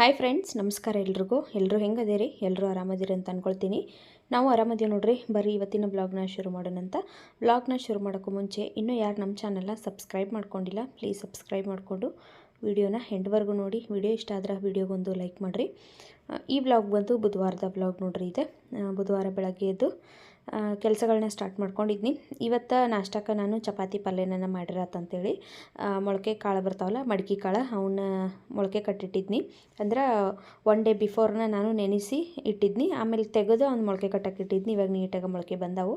Hi friends ನಮಸ್ಕಾರ ಎಲ್ರಿಗೂ. ಎಲ್ಲರೂ ಹೆಂಗದಿರಿ? ಎಲ್ಲರೂ ಆರಾಮದಿರಿ ಅಂತ ಅಂದ್ಕೊಳ್ತೀನಿ ನಾವು ಆರಾಮದೀವಿ ನೋಡ್ರಿ. ಬರೀ ಇವತ್ತಿನ ಬ್ಲಾಗ್ನ ಶುರು ಮಾಡೋಣ ಅಂತ. ಬ್ಲಾಗ್ನ ಶುರು ಮಾಡೋಕ್ಕೂ ಮುಂಚೆ ಇನ್ನೂ ಯಾರು ನಮ್ಮ ಚಾನಲ್ನ ಸಬ್ಸ್ಕ್ರೈಬ್ ಮಾಡ್ಕೊಂಡಿಲ್ಲ, ಪ್ಲೀಸ್ ಸಬ್ಸ್ಕ್ರೈಬ್ ಮಾಡಿಕೊಂಡು ವಿಡಿಯೋನ ಎಂಡ್ವರೆಗೂ ನೋಡಿ. ವಿಡಿಯೋ ಇಷ್ಟ ಆದ್ರೆ ವಿಡಿಯೋಗೊಂದು ಲೈಕ್ ಮಾಡಿರಿ. ಈ ಬ್ಲಾಗ್ ಬಂದು ಬುಧವಾರದ ಬ್ಲಾಗ್ ನೋಡ್ರಿ ಇದೆ. ಬುಧವಾರ ಬೆಳಗ್ಗೆ ಎದ್ದು ಕೆಲಸಗಳನ್ನ ಸ್ಟಾರ್ಟ್ ಮಾಡ್ಕೊಂಡಿದ್ನಿ. ಇವತ್ತು ನಾಷ್ಟಕ್ಕೆ ನಾನು ಚಪಾತಿ ಪಲ್ಯನ ಮಾಡಿರತ್ತಂತೇಳಿ ಮೊಳಕೆ ಕಾಳು ಬರ್ತಾವಲ್ಲ, ಮಡಿಕೆ ಕಾಳು ಅವನ್ನ ಮೊಳಕೆ ಕಟ್ಟಿಟ್ಟಿದ್ನಿ. ಅಂದ್ರೆ ಒನ್ ಡೇ ಬಿಫೋರ್ನ ನಾನು ನೆನೆಸಿ ಇಟ್ಟಿದ್ನಿ. ಆಮೇಲೆ ತೆಗೆದು ಅವ್ನು ಮೊಳಕೆ ಕಟ್ಟಕ್ಕೆ ಇಟ್ಟಿದ್ನಿ. ಇವಾಗ ನೀಟಾಗಿ ಮೊಳಕೆ ಬಂದವು.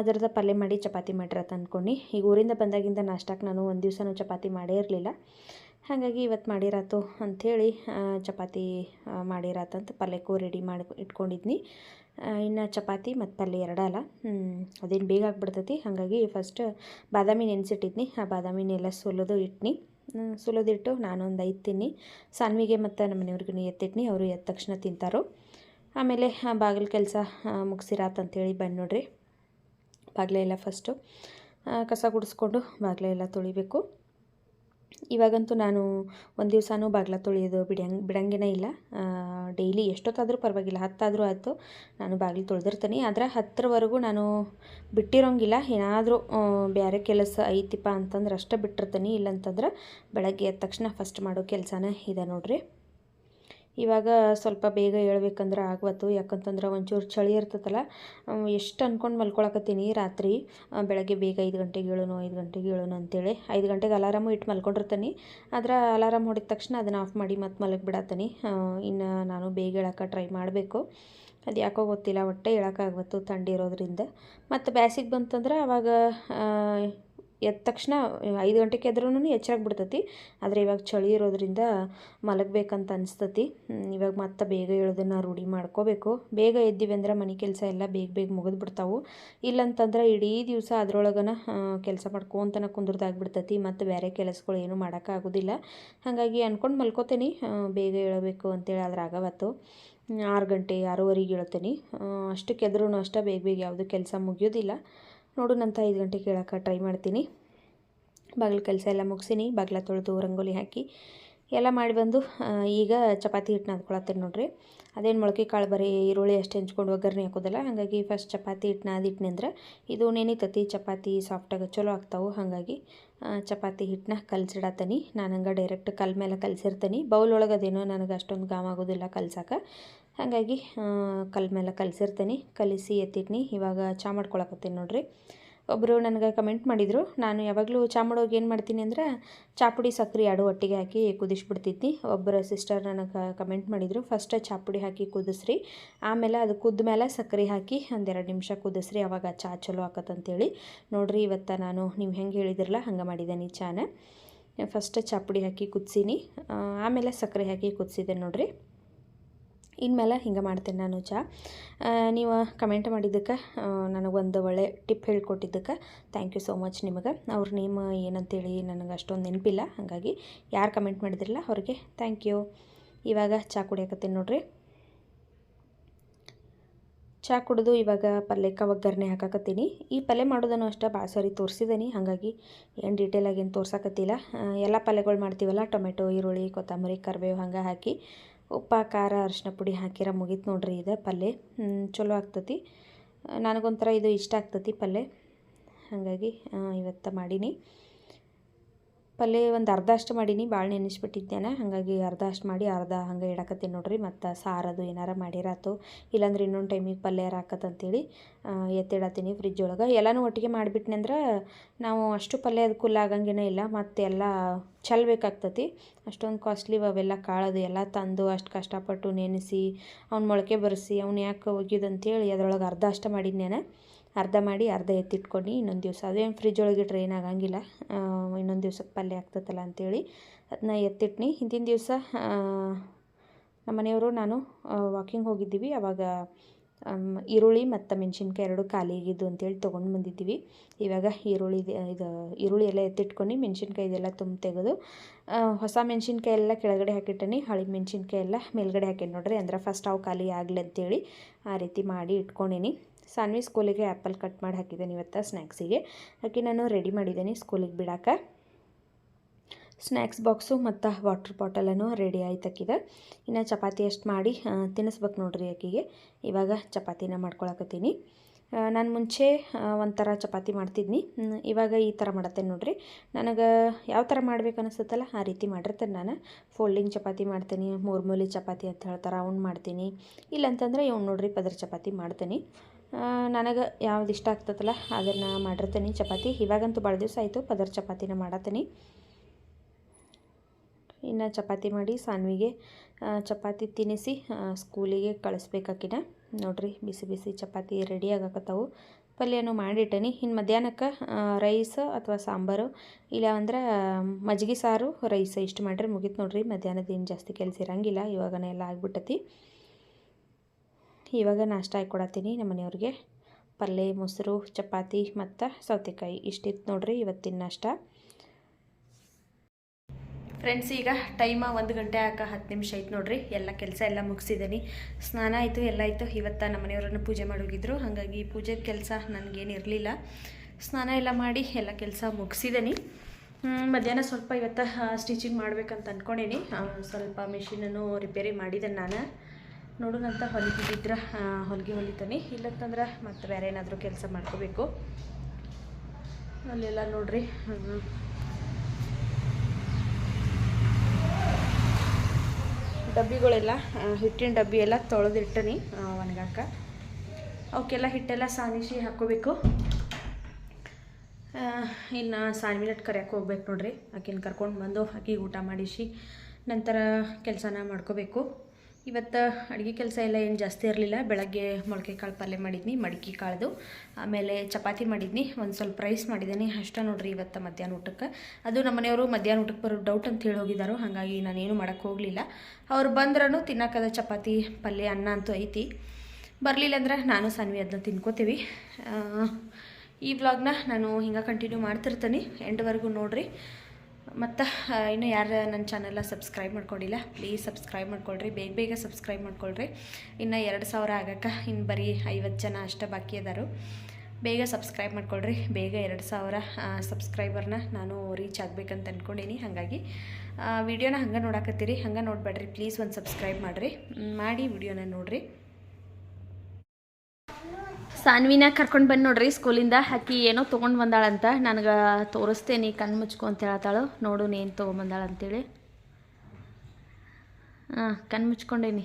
ಅದರದ ಪಲ್ಯ ಮಾಡಿ ಚಪಾತಿ ಮಾಡಿರತ್ತ ಅಂದ್ಕೊಂಡು ಈಗ ಊರಿಂದ ಬಂದಾಗಿಂದ ನಾಷ್ಟಕ್ಕೆ ನಾನು ಒಂದು ದಿವಸನೂ ಚಪಾತಿ ಮಾಡೇ ಇರಲಿಲ್ಲ. ಹಾಗಾಗಿ ಇವತ್ತು ಮಾಡಿರಾತು ಅಂಥೇಳಿ ಚಪಾತಿ ಮಾಡಿರಾತಂತ ಪಲ್ಯಕ್ಕೂ ರೆಡಿ ಮಾಡಿ ಇಟ್ಕೊಂಡಿದ್ನಿ. ಇನ್ನು ಚಪಾತಿ ಮತ್ತು ಪಲ್ಯ ಎರಡಲ್ಲ ಅದೇನು ಬೇಗ ಆಗಿಬಿಡ್ತೈತಿ. ಹಾಗಾಗಿ ಫಸ್ಟ್ ಬಾದಾಮಿ ನೆನೆಸಿಟ್ಟಿದ್ನಿ. ಆ ಬಾದಾಮಿನೆಲ್ಲ ಸುಲಿದು ಇಟ್ನಿ. ಸುಲೋದಿಟ್ಟು ನಾನೊಂದು ಐದು ತಿನ್ನಿ. ಸಾನ್ವಿಗೆ ಮತ್ತು ನಮ್ಮ ಮನೆಯವ್ರಿಗೂ ಎತ್ತಿಟ್ನಿ. ಅವರು ಎದ್ದ ತಕ್ಷಣ ತಿಂತಾರೋ. ಆಮೇಲೆ ಬಾಗಿಲು ಕೆಲಸ ಮುಗಿಸಿರಾತಂತೇಳಿ ಬಂದು ನೋಡ್ರಿ. ಬಾಗಿಲೆಲ್ಲ ಫಸ್ಟು ಕಸ ಗುಡಿಸ್ಕೊಂಡು ಬಾಗಿಲೆಲ್ಲ ತೊಳಿಬೇಕು. ಇವಾಗಂತೂ ನಾನು ಒಂದು ದಿವಸನೂ ಬಾಗಿಲ ತೊಳೆಯೋದು ಬಿಡಂಗೆ, ಬಿಡಂಗೆನೇ ಇಲ್ಲ. ಡೈಲಿ ಎಷ್ಟೊತ್ತಾದರೂ ಪರವಾಗಿಲ್ಲ. ಹತ್ತಾದರೂ ಆಯಿತು. ನಾನು ಬಾಗಿಲು ತೊಳೆದಿರ್ತೀನಿ. ಆದರೆ ಹತ್ತರವರೆಗೂ ನಾನು ಬಿಟ್ಟಿರೋಂಗಿಲ್ಲ. ಏನಾದರೂ ಬೇರೆ ಕೆಲಸ ಐತಿಪ್ಪ ಅಂತಂದ್ರೆ ಅಷ್ಟೇ ಬಿಟ್ಟಿರ್ತೀನಿ. ಇಲ್ಲಂತಂದ್ರೆ ಬೆಳಗ್ಗೆ ಎದ್ದ ತಕ್ಷಣ ಫಸ್ಟ್ ಮಾಡೋ ಕೆಲಸನೇ ಇದೆ ನೋಡ್ರಿ. ಇವಾಗ ಸ್ವಲ್ಪ ಬೇಗ ಹೇಳ್ಬೇಕಂದ್ರೆ ಆಗ್ವತ್ತು. ಯಾಕಂತಂದ್ರೆ ಒಂಚೂರು ಚಳಿ ಇರ್ತದಲ್ಲ ಎಷ್ಟು ಅಂದ್ಕೊಂಡು ಮಲ್ಕೊಳಕತ್ತೀನಿ ರಾತ್ರಿ. ಬೆಳಗ್ಗೆ ಬೇಗ ಐದು ಗಂಟೆಗೆ ಹೇಳೋನು ಐದು ಗಂಟೆಗೆ ಹೇಳೋನು ಅಂತೇಳಿ ಐದು ಗಂಟೆಗೆ ಅಲಾರಾಮು ಇಟ್ಟು ಮಲ್ಕೊಂಡಿರ್ತೀನಿ. ಆದ್ರೆ ಅಲಾರಾಮ್ ಹೊಡಿದ ತಕ್ಷಣ ಅದನ್ನು ಆಫ್ ಮಾಡಿ ಮತ್ತೆ ಮಲಗಿಬಿಡತ್ತೀನಿ ಇನ್ನು ನಾನು ಬೇಗ ಹೇಳೋಕೆ ಟ್ರೈ ಮಾಡಬೇಕು. ಅದು ಯಾಕೋ ಗೊತ್ತಿಲ್ಲ ಒಟ್ಟೆ ಹೇಳೋಕ್ಕಾಗ್ವತ್ತು ಥಂಡಿ ಇರೋದ್ರಿಂದ. ಮತ್ತು ಬ್ಯಾಸಿಗೆ ಬಂತಂದ್ರೆ ಅವಾಗ ಆ, ಎದ್ದ ತಕ್ಷಣ, ಐದು ಗಂಟೆಗೆ ಎದ್ರೂ ಎಚ್ಚರಾಗಿ ಬಿಡ್ತತಿ. ಆದರೆ ಇವಾಗ ಚಳಿ ಇರೋದ್ರಿಂದ ಮಲಗಬೇಕಂತ ಅನಿಸ್ತತಿ. ಇವಾಗ ಮತ್ತೆ ಬೇಗ ಹೇಳೋದನ್ನು ರೂಢಿ ಮಾಡ್ಕೋಬೇಕು. ಬೇಗ ಎದ್ದೀವಿ ಅಂದ್ರೆ ಮನೆ ಕೆಲಸ ಎಲ್ಲ ಬೇಗ ಬೇಗ ಮುಗಿದು ಬಿಡ್ತಾವು ಇಲ್ಲಂತಂದ್ರೆ ಇಡೀ ದಿವಸ ಅದ್ರೊಳಗನ ಕೆಲಸ ಮಾಡ್ಕೊಂತನ ಕುಂದ್ರದಾಗ್ಬಿಡ್ತತಿ. ಮತ್ತು ಬೇರೆ ಕೆಲಸಗಳು ಏನೂ ಮಾಡೋಕ್ಕಾಗೋದಿಲ್ಲ. ಹಾಗಾಗಿ ಅಂದ್ಕೊಂಡು ಮಲ್ಕೋತೀನಿ. ಬೇಗ ಹೇಳಬೇಕು ಅಂತೇಳಿ ಆದ್ರೆ ಆಗವತ್ತು. ಆರು ಗಂಟೆ ಆರೂವರೆಗೆ ಹೇಳ್ತೀನಿ ಅಷ್ಟಕ್ಕೆ ಎದ್ರೂ ಅಷ್ಟೇ ಬೇಗ ಬೇಗ ಯಾವುದು ಕೆಲಸ ಮುಗಿಯೋದಿಲ್ಲ. ನೋಡೋಣಂತ ಐದು ಗಂಟೆಗೆ ಕೇಳೋಕೆ ಟ್ರೈ ಮಾಡ್ತೀನಿ. ಬಾಗಿಲು ಕೆಲಸ ಎಲ್ಲ ಮುಗಿಸಿನಿ, ಬಾಗಿಲ ತೊಳೆದು ರಂಗೋಲಿ ಹಾಕಿ ಎಲ್ಲ ಮಾಡಿ ಬಂದು ಈಗ ಚಪಾತಿ ಹಿಟ್ಟು ನಾದ್ಕೊಳತ್ತೀನಿ ನೋಡಿರಿ. ಅದೇನು ಮೊಳಕೆ ಕಾಳು ಬರೀ ಈರುಳ್ಳಿ ಅಷ್ಟು ಹೆಂಚ್ಕೊಂಡು ಒಗ್ಗರಣೆ ಹಾಕೋದಲ್ಲ, ಹಾಗಾಗಿ ಫಸ್ಟ್ ಚಪಾತಿ ಹಿಟ್ಟು ನಾದಿಟ್ಟಿನಿ ಅಂದ್ರೆ ಇದು ನೆನಿತತಿ, ಚಪಾತಿ ಸಾಫ್ಟಾಗಿ ಚಲೋ ಆಗ್ತಾವೆ, ಹಾಗಾಗಿ ಚಪಾತಿ ಹಿಟ್ಟನ್ನ ಕಲಸಿಡತ್ತೀನಿ ನಾನು ಹಂಗೆ ಡೈರೆಕ್ಟ್ ಕಲ್ ಮೇಲೆ ಕಲಸಿರ್ತೀನಿ. ಬೌಲ್ ಒಳಗೆ ಅದೇನೋ ನನಗೆ ಅಷ್ಟೊಂದು ಗಾಮ ಆಗೋದಿಲ್ಲ ಕಲ್ಸಕ್ಕೆ ಹಾಗಾಗಿ ಕಲ್ ಮೇಲೆ ಕಲಸಿರ್ತೀನಿ. ಕಲಿಸಿ ಎತ್ತಿಟ್ನಿ. ಇವಾಗ ಚಾ ಮಾಡ್ಕೊಳಕತ್ತೀನಿ ನೋಡ್ರಿ. ಒಬ್ಬರು ನನಗೆ ಕಮೆಂಟ್ ಮಾಡಿದರು, ನಾನು ಯಾವಾಗಲೂ ಚಾ ಮಾಡೋವಾಗ ಏನು ಮಾಡ್ತೀನಿ ಅಂದ್ರೆ ಚಾಪುಡಿ ಸಕ್ಕರೆ ಎರಡು ಒಟ್ಟಿಗೆ ಹಾಕಿ ಕುದಿಸ್ಬಿಡ್ತಿದ್ನಿ. ಒಬ್ಬರ ಸಿಸ್ಟರ್ ನನಗೆ ಕಮೆಂಟ್ ಮಾಡಿದರು, ಫಸ್ಟ್ ಚಾಪುಡಿ ಹಾಕಿ ಕುದಿಸ್ರಿ, ಆಮೇಲೆ ಅದು ಕುದ್ದ ಮೇಲೆ ಸಕ್ಕರೆ ಹಾಕಿ ಒಂದೆರಡು ನಿಮಿಷ ಕುದಿಸ್ರಿ, ಅವಾಗ ಚಾ ಚಲೋ ಆಕತ್ತಂತೇಳಿ ನೋಡಿರಿ ಇವತ್ತು ನಾನು ನೀವು ಹೆಂಗೆ ಹೇಳಿದಿರಲ್ಲ, ಹಂಗೆ ಮಾಡಿದ್ದೀನಿ ಚಾನ. ಫಸ್ಟ್ ಚಾಪುಡಿ ಹಾಕಿ ಕುದಿಸೀನಿ ಆಮೇಲೆ ಸಕ್ಕರೆ ಹಾಕಿ ಕುದಿಸಿದೆ ನೋಡ್ರಿ. ಇನ್ಮೇಲೆ ಹಿಂಗೆ ಮಾಡ್ತೇನೆ ನಾನು ಚಾ. ನೀವು ಕಮೆಂಟ್ ಮಾಡಿದ್ದಕ್ಕೆ ನನಗೊಂದು ಒಳ್ಳೆ ಟಿಪ್ ಹೇಳ್ಕೊಟ್ಟಿದ್ದಕ್ಕೆ ಥ್ಯಾಂಕ್ ಯು ಸೋ ಮಚ್ ನಿಮಗೆ. ಅವ್ರ ನೇಮ್ ಏನಂತೇಳಿ ನನಗೆ ಅಷ್ಟೊಂದು ನೆನಪಿಲ್ಲ, ಹಾಗಾಗಿ ಯಾರು ಕಮೆಂಟ್ ಮಾಡಿದ್ರಲ್ಲ ಅವ್ರಿಗೆ ಥ್ಯಾಂಕ್ ಯು ಇವಾಗ ಚಾ ಕುಡಿಯಕತ್ತೀನಿ ನೋಡ್ರಿ. ಚಹಾ ಕುಡಿದು ಇವಾಗ ಪಲ್ಯಕ್ಕೆ ಒಗ್ಗರಣೆ ಹಾಕಕತ್ತೀನಿ. ಈ ಪಲ್ಯ ಮಾಡೋದನ್ನು ಅಷ್ಟೇ ಭಾಳ ಸಾರಿ ತೋರಿಸಿದ್ದೀನಿ ಹಾಗಾಗಿ ಏನು ಡೀಟೇಲಾಗಿ ಏನು ತೋರ್ಸಕತ್ತಿಲ್ಲ. ಎಲ್ಲ ಪಲ್ಯಗಳು ಮಾಡ್ತೀವಲ್ಲ, ಟೊಮೆಟೊ, ಈರುಳ್ಳಿ, ಕೊತ್ತಂಬರಿ, ಕರಿಬೇವು ಹಂಗೆ ಹಾಕಿ ಉಪ್ಪ ಖಾರ ಅರಿಶಿನ ಪುಡಿ ಹಾಕಿರ ಮುಗೀತು ನೋಡ್ರಿ ಇದು ಪಲ್ಯ ಚಲೋ ಆಗ್ತತಿ. ನನಗೊಂಥರ ಇದು ಇಷ್ಟ ಆಗ್ತತಿ ಪಲ್ಯ ಹಾಗಾಗಿ ಇವತ್ತು ಮಾಡೀನಿ. ಪಲ್ಯ ಒಂದು ಅರ್ಧ ಅಷ್ಟು ಮಾಡೀನಿ ಭಾಳ ನೆನೆಸ್ಬಿಟ್ಟಿದ್ದೇನೆ. ಹಾಗಾಗಿ ಅರ್ಧ ಅಷ್ಟು ಮಾಡಿ ಅರ್ಧ ಹಂಗೆ ಇಡಕತ್ತೀನಿ ನೋಡಿರಿ, ಮತ್ತು ಸಾರದು ಏನಾರ ಮಾಡಿರಾತು. ಇಲ್ಲಾಂದ್ರೆ ಇನ್ನೊಂದು ಟೈಮಿಗೆ ಪಲ್ಯ ಹಾಕತ್ತಂತೇಳಿ ಎತ್ತಿಡತ್ತೀನಿ ಫ್ರಿಜ್ ಒಳಗೆ. ಎಲ್ಲನೂ ಒಟ್ಟಿಗೆ ಮಾಡಿಬಿಟ್ನಿ ಅಂದ್ರೆ ನಾವು ಅಷ್ಟು ಪಲ್ಯ ಅದು ಕುಲ್ಲ ಆಗಂಗೇನೇ ಇಲ್ಲ, ಮತ್ತು ಎಲ್ಲ ಚಲ್ಬೇಕಾಗ್ತತಿ ಅಷ್ಟೊಂದು ಕಾಸ್ಟ್ಲಿ ಅವೆಲ್ಲ ಕಾಳದು, ಎಲ್ಲ ತಂದು ಅಷ್ಟು ಕಷ್ಟಪಟ್ಟು ನೆನೆಸಿ, ಅವ್ನ ಮೊಳಕೆ ಬರೆಸಿ, ಅವ್ನು ಯಾಕೆ ಒಗ್ಯದಂತೇಳಿ ಅದ್ರೊಳಗೆ ಅರ್ಧ ಅಷ್ಟು ಮಾಡಿದ್ನೇನೆ. ಅರ್ಧ ಮಾಡಿ ಅರ್ಧ ಎತ್ತಿಟ್ಕೊಂಡು ಇನ್ನೊಂದು ದಿವಸ. ಅದೇನು ಫ್ರಿಜ್ ಒಳಗೆ ಇಟ್ರೆ ಏನಾಗಂಗಿಲ್ಲ. ಇನ್ನೊಂದು ದಿವ್ಸಕ್ಕೆ ಪಲ್ಯ ಆಗ್ತದಲ್ಲ ಅಂಥೇಳಿ ಅದನ್ನ ಎತ್ತಿಟ್ನಿ. ಹಿಂದಿನ ದಿವಸ ನಮ್ಮ ಮನೆಯವರು ನಾನು ವಾಕಿಂಗ್ ಹೋಗಿದ್ದೀವಿ. ಅವಾಗ ಈರುಳ್ಳಿ ಮತ್ತು ಮೆಣಸಿನ್ಕಾಯಿ ಎರಡು ಖಾಲಿ ಆಗಿದ್ದು ಅಂತೇಳಿ ತೊಗೊಂಡು ಬಂದಿದ್ದೀವಿ. ಇವಾಗ ಈರುಳ್ಳಿ ಇದು ಈರುಳ್ಳಿ ಎಲ್ಲ ಎತ್ತಿಟ್ಕೊಂಡು ಮೆಣಸಿನ್ಕಾಯಿ ಇದೆಲ್ಲ ತುಂಬ ತೆಗೆದು ಹೊಸ ಮೆಣಸಿನ್ಕಾಯಿ ಎಲ್ಲ ಕೆಳಗಡೆ ಹಾಕಿಟ್ಟನಿ. ಹಳೆ ಮೆಣಸಿನ್ಕಾಯಿ ಎಲ್ಲ ಮೇಲ್ಗಡೆ ಹಾಕಿ ನೋಡ್ರಿ. ಅಂದ್ರೆ ಫಸ್ಟ್ ಅವು ಖಾಲಿ ಆಗಲಿ ಅಂತೇಳಿ ಆ ರೀತಿ ಮಾಡಿ ಇಟ್ಕೊಂಡೀನಿ. ಸಾನ್ವಿ ಸ್ಕೂಲಿಗೆ ಆ್ಯಪಲ್ ಕಟ್ ಮಾಡಿ ಹಾಕಿದ್ದೇನೆ ಇವತ್ತು ಸ್ನ್ಯಾಕ್ಸಿಗೆ. ಹಾಕಿ ನಾನು ರೆಡಿ ಮಾಡಿದ್ದೀನಿ ಸ್ಕೂಲಿಗೆ ಬಿಡಾಕ. ಸ್ನ್ಯಾಕ್ಸ್ ಬಾಕ್ಸು ಮತ್ತು ವಾಟರ್ ಬಾಟಲನ್ನು ರೆಡಿ ಆಯ್ತಕ್ಕಿದೆ ಇನ್ನು ಚಪಾತಿ ಅಷ್ಟು ಮಾಡಿ ತಿನ್ನಿಸ್ಬೇಕು ನೋಡ್ರಿ ಆಕಿಗೆ. ಇವಾಗ ಚಪಾತಿನ ಮಾಡ್ಕೊಳಕತ್ತೀನಿ. ನಾನು ಮುಂಚೆ ಒಂಥರ ಚಪಾತಿ ಮಾಡ್ತಿದ್ನಿ. ಇವಾಗ ಈ ಥರ ಮಾಡತ್ತೆ ನೋಡ್ರಿ. ನನಗೆ ಯಾವ ಥರ ಮಾಡ್ಬೇಕು ಅನಿಸುತ್ತಲ್ಲ ಆ ರೀತಿ ಮಾಡಿರ್ತೇನೆ ನಾನು. ಫೋಲ್ಡಿಂಗ್ ಚಪಾತಿ ಮಾಡ್ತೀನಿ ಮೂರು ಮೂಲಿ ಚಪಾತಿ ಅಂತ ಹೇಳ್ತಾರೆ, ಅವ್ನು ಮಾಡ್ತೀನಿ. ಇಲ್ಲಂತಂದ್ರೆ ಇವ್ನು ನೋಡ್ರಿ ಪದರ ಚಪಾತಿ ಮಾಡ್ತೀನಿ. ನನಗೆ ಯಾವ್ದು ಇಷ್ಟ ಆಗ್ತದಲ್ಲ, ಅದನ್ನು ಮಾಡಿರ್ತೀನಿ. ಚಪಾತಿ. ಇವಾಗಂತೂ ಭಾಳ ದಿವಸ ಆಯಿತು ಪದರ್ ಚಪಾತಿನ ಮಾಡತ್ತೀನಿ. ಇನ್ನು ಚಪಾತಿ ಮಾಡಿ ಸಾನ್ವಿಗೆ ಚಪಾತಿ ತಿನ್ನಿಸಿ ಸ್ಕೂಲಿಗೆ ಕಳಿಸ್ಬೇಕಾಕಿನ ನೋಡ್ರಿ, ಬಿಸಿ ಬಿಸಿ ಚಪಾತಿ ರೆಡಿ ಆಗಾಕತ್ತವು. ಪಲ್ಯನೂ ಮಾಡಿಟ್ಟೇನಿ. ಇನ್ನು ಮಧ್ಯಾಹ್ನಕ್ಕೆ ರೈಸ್ ಅಥವಾ ಸಾಂಬಾರು, ಇಲ್ಲ ಅಂದ್ರೆ ಮಜ್ಗೆ ಸಾರು, ರೈಸ್ ಇಷ್ಟು ಮಾಡ್ರೆ ಮುಗಿತು ನೋಡ್ರಿ. ಮಧ್ಯಾಹ್ನದ ಏನು ಜಾಸ್ತಿ ಕೆಲಸ ಇರಂಗಿಲ್ಲ, ಇವಾಗನೇ ಎಲ್ಲ ಆಗ್ಬಿಟ್ಟತಿ. ಇವಾಗ ನಾಷ್ಟ ಹಾಕ್ಕೊಡತ್ತೀನಿ ನಮ್ಮ ಮನೆಯವ್ರಿಗೆ. ಪಲ್ಯ ಮೊಸರು, ಚಪಾತಿ ಮತ್ತು ಸೌತೆಕಾಯಿ ಇಷ್ಟಿತ್ತು ನೋಡ್ರಿ ಇವತ್ತಿನ ನಾಷ್ಟ. ಫ್ರೆಂಡ್ಸ್ ಈಗ ಟೈಮ ಒಂದು ಗಂಟೆ ಆಗ ಹತ್ತು ನಿಮಿಷ ಆಯ್ತು ನೋಡ್ರಿ. ಎಲ್ಲ ಕೆಲಸ ಎಲ್ಲ ಮುಗಿಸಿದ್ದೀನಿ ಸ್ನಾನ ಆಯಿತು, ಎಲ್ಲ ಆಯಿತು. ಇವತ್ತು ನಮ್ಮ ಮನೆಯವರನ್ನು ಪೂಜೆ ಮಾಡೋಗಿದ್ರು ಹಾಗಾಗಿ ಪೂಜೆ ಕೆಲಸ ನನಗೇನು ಇರಲಿಲ್ಲ. ಸ್ನಾನ ಎಲ್ಲ ಮಾಡಿ ಎಲ್ಲ ಕೆಲಸ ಮುಗಿಸಿದ್ದೀನಿ ಮಧ್ಯಾಹ್ನ ಸ್ವಲ್ಪ ಇವತ್ತು ಸ್ಟಿಚಿಂಗ್ ಮಾಡ್ಬೇಕಂತ ಅಂದ್ಕೊಂಡೀನಿ ಸ್ವಲ್ಪ ಮಿಷಿನನ್ನು ರಿಪೇರಿ ಮಾಡಿದ್ದೇನೆ ನಾನು. ನೋಡೋಣಂತ ಹೊಲಿತಿದ್ರೆ ಹೊಲಿಗೆ ಹೊಲಿತಾನೆ. ಇಲ್ಲಂತಂದ್ರೆ ಮತ್ತೆ ಬೇರೆ ಏನಾದರೂ ಕೆಲಸ ಮಾಡ್ಕೋಬೇಕು. ಅಲ್ಲೆಲ್ಲ ನೋಡ್ರಿ ಡಬ್ಬಿಗಳೆಲ್ಲ ಹಿಟ್ಟಿನ ಡಬ್ಬಿ ಎಲ್ಲ ತೊಳೆದಿಟ್ಟನಿ ಒಣಗಾಕ. ಅವಕ್ಕೆಲ್ಲ ಹಿಟ್ಟೆಲ್ಲ ಸಾನಿಸಿ ಹಾಕ್ಕೋಬೇಕು. ಇನ್ನು ಸಾನ್ವಿನಟ್ ಕರೆಯೋಕೆ ಹೋಗ್ಬೇಕು ನೋಡ್ರಿ. ಆಕಿನ ಕರ್ಕೊಂಡು ಬಂದು ಆಕಿಗೆ ಊಟ ಮಾಡಿಸಿ, ನಂತರ ಕೆಲಸನ ಮಾಡ್ಕೋಬೇಕು. ಇವತ್ತು ಅಡುಗೆ ಕೆಲಸ ಎಲ್ಲ ಏನು ಜಾಸ್ತಿ ಇರಲಿಲ್ಲ. ಬೆಳಗ್ಗೆ ಮೊಳಕೆ ಕಾಳು ಪಲ್ಯ ಮಾಡಿದ್ನಿ, ಮಡಿಕೆ ಕಾಳ್ದು, ಆಮೇಲೆ ಚಪಾತಿ ಮಾಡಿದ್ನಿ, ಒಂದು ಸ್ವಲ್ಪ ರೈಸ್ ಮಾಡಿದ್ದೀನಿ ಅಷ್ಟ ನೋಡ್ರಿ ಇವತ್ತು ಮಧ್ಯಾಹ್ನ ಊಟಕ್ಕೆ. ಅದು ನಮ್ಮ ಮನೆಯವರು ಮಧ್ಯಾಹ್ನ ಊಟಕ್ಕೆ ಬರೋ ಡೌಟ್ ಅಂತ ಹೇಳಿ ಹೋಗಿದ್ದಾರೋ ಹಾಗಾಗಿ ನಾನೇನು ಮಾಡೋಕ್ಕೆ ಹೋಗಲಿಲ್ಲ. ಅವ್ರು ಬಂದ್ರೂ ತಿನ್ನಕ್ಕದ ಚಪಾತಿ, ಪಲ್ಯ, ಅನ್ನ ಅಂತೂ ಐತಿ. ಬರಲಿಲ್ಲ ಅಂದ್ರೆ ನಾನು ಸಾನ್ವಿ ಅದನ್ನ ತಿನ್ಕೋತೀವಿ. ಈ ವ್ಲಾಗ್ನ ನಾನು ಹಿಂಗೆ ಕಂಟಿನ್ಯೂ ಮಾಡ್ತಿರ್ತೀನಿ. ಎಂಡ್ವರೆಗೂ ನೋಡಿರಿ. ಮತ್ತು ಇನ್ನು ಯಾರು ನನ್ನ ಚಾನೆಲ್ನ ಸಬ್ಸ್ಕ್ರೈಬ್ ಮಾಡ್ಕೊಂಡಿಲ್ಲ ಪ್ಲೀಸ್ ಸಬ್ಸ್ಕ್ರೈಬ್ ಮಾಡ್ಕೊಳ್ರಿ, ಬೇಗ ಬೇಗ ಸಬ್ಸ್ಕ್ರೈಬ್ ಮಾಡ್ಕೊಳ್ರಿ. ಇನ್ನು ಎರಡು ಸಾವಿರ ಆಗಕ್ಕೆ ಇನ್ನು ಬರೀ ಐವತ್ತು ಜನ ಅಷ್ಟೇ ಬಾಕಿ ಅದಾರು. ಬೇಗ ಸಬ್ಸ್ಕ್ರೈಬ್ ಮಾಡ್ಕೊಳ್ರಿ, ಬೇಗ ಎರಡು ಸಾವಿರ ಸಬ್ಸ್ಕ್ರೈಬರ್ನ ನಾನು ರೀಚ್ ಆಗಬೇಕಂತ ಅಂದ್ಕೊಂಡೀನಿ ಹಾಗಾಗಿ ವಿಡಿಯೋನ ಹಂಗೆ ನೋಡಕತ್ತೀರಿ, ಹಂಗೆ ನೋಡಬೇಡ್ರಿ ಪ್ಲೀಸ್ ಒಂದು ಸಬ್ಸ್ಕ್ರೈಬ್ ಮಾಡಿರಿ. ಮಾಡಿ ವಿಡಿಯೋನ ನೋಡಿರಿ. ಸಾನ್ವಿನ ಕರ್ಕೊಂಡು ಬಂದು ನೋಡ್ರಿ ಸ್ಕೂಲಿಂದ ಹಾಕಿ ಏನೋ ತೊಗೊಂಡು ಬಂದಾಳಂತ. ನನಗೆ ತೋರಿಸ್ತೇನೆ ಕಣ್ಣು ಮುಚ್ಕೊ ಅಂತ ಹೇಳ್ತಾಳು. ನೋಡು ಏನು ತೊಗೊಂಬಂದಾಳ ಅಂತೇಳಿ ಹಾಂ ಕಣ್ಣು ಮುಚ್ಕೊಂಡೇನಿ.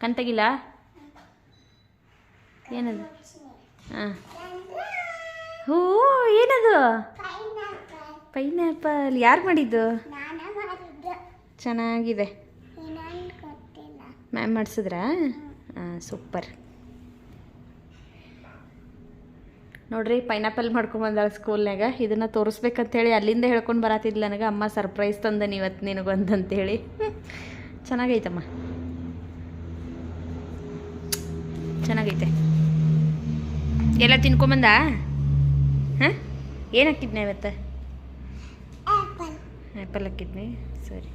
ಕಣ್ ತೆಗಿಲ್ಲ ಏನದು? ಹಾಂ. ಹೂ ಏನದು? ಪೈನಾಪಲ್. ಯಾರು ಮಾಡಿದ್ದು? ಚೆನ್ನಾಗಿದೆ. ಮ್ಯಾಮ್ ಮಾಡಿಸಿದ್ರಾ? ಸೂಪರ್ ನೋಡ್ರಿ ಪೈನಾಪಲ್ ಮಾಡ್ಕೊಂಬಂದಾಳ ಸ್ಕೂಲ್ನಾಗ ಇದನ್ನು ತೋರಿಸ್ಬೇಕಂತೇಳಿ ಅಲ್ಲಿಂದ ಹೇಳ್ಕೊಂಡು ಬರತ್ತಿದ್ಲ ನನಗೆ. ಅಮ್ಮ ಸರ್ಪ್ರೈಸ್ ತಂದನಿ ಇವತ್ತು ನಿನಗೊಂದಂತೇಳಿ. ಚೆನ್ನಾಗೈತಮ್ಮ. ಚೆನ್ನಾಗೈತೆ. ಎಲ್ಲ ತಿನ್ಕೊಂಬಂದ? ಹಾಂ? ಏನು ಹಾಕಿದ್ನಿ ಇವತ್ತು? ಆ್ಯಪಲ್ ಹಾಕಿದ್ನಿ. ಸರಿ.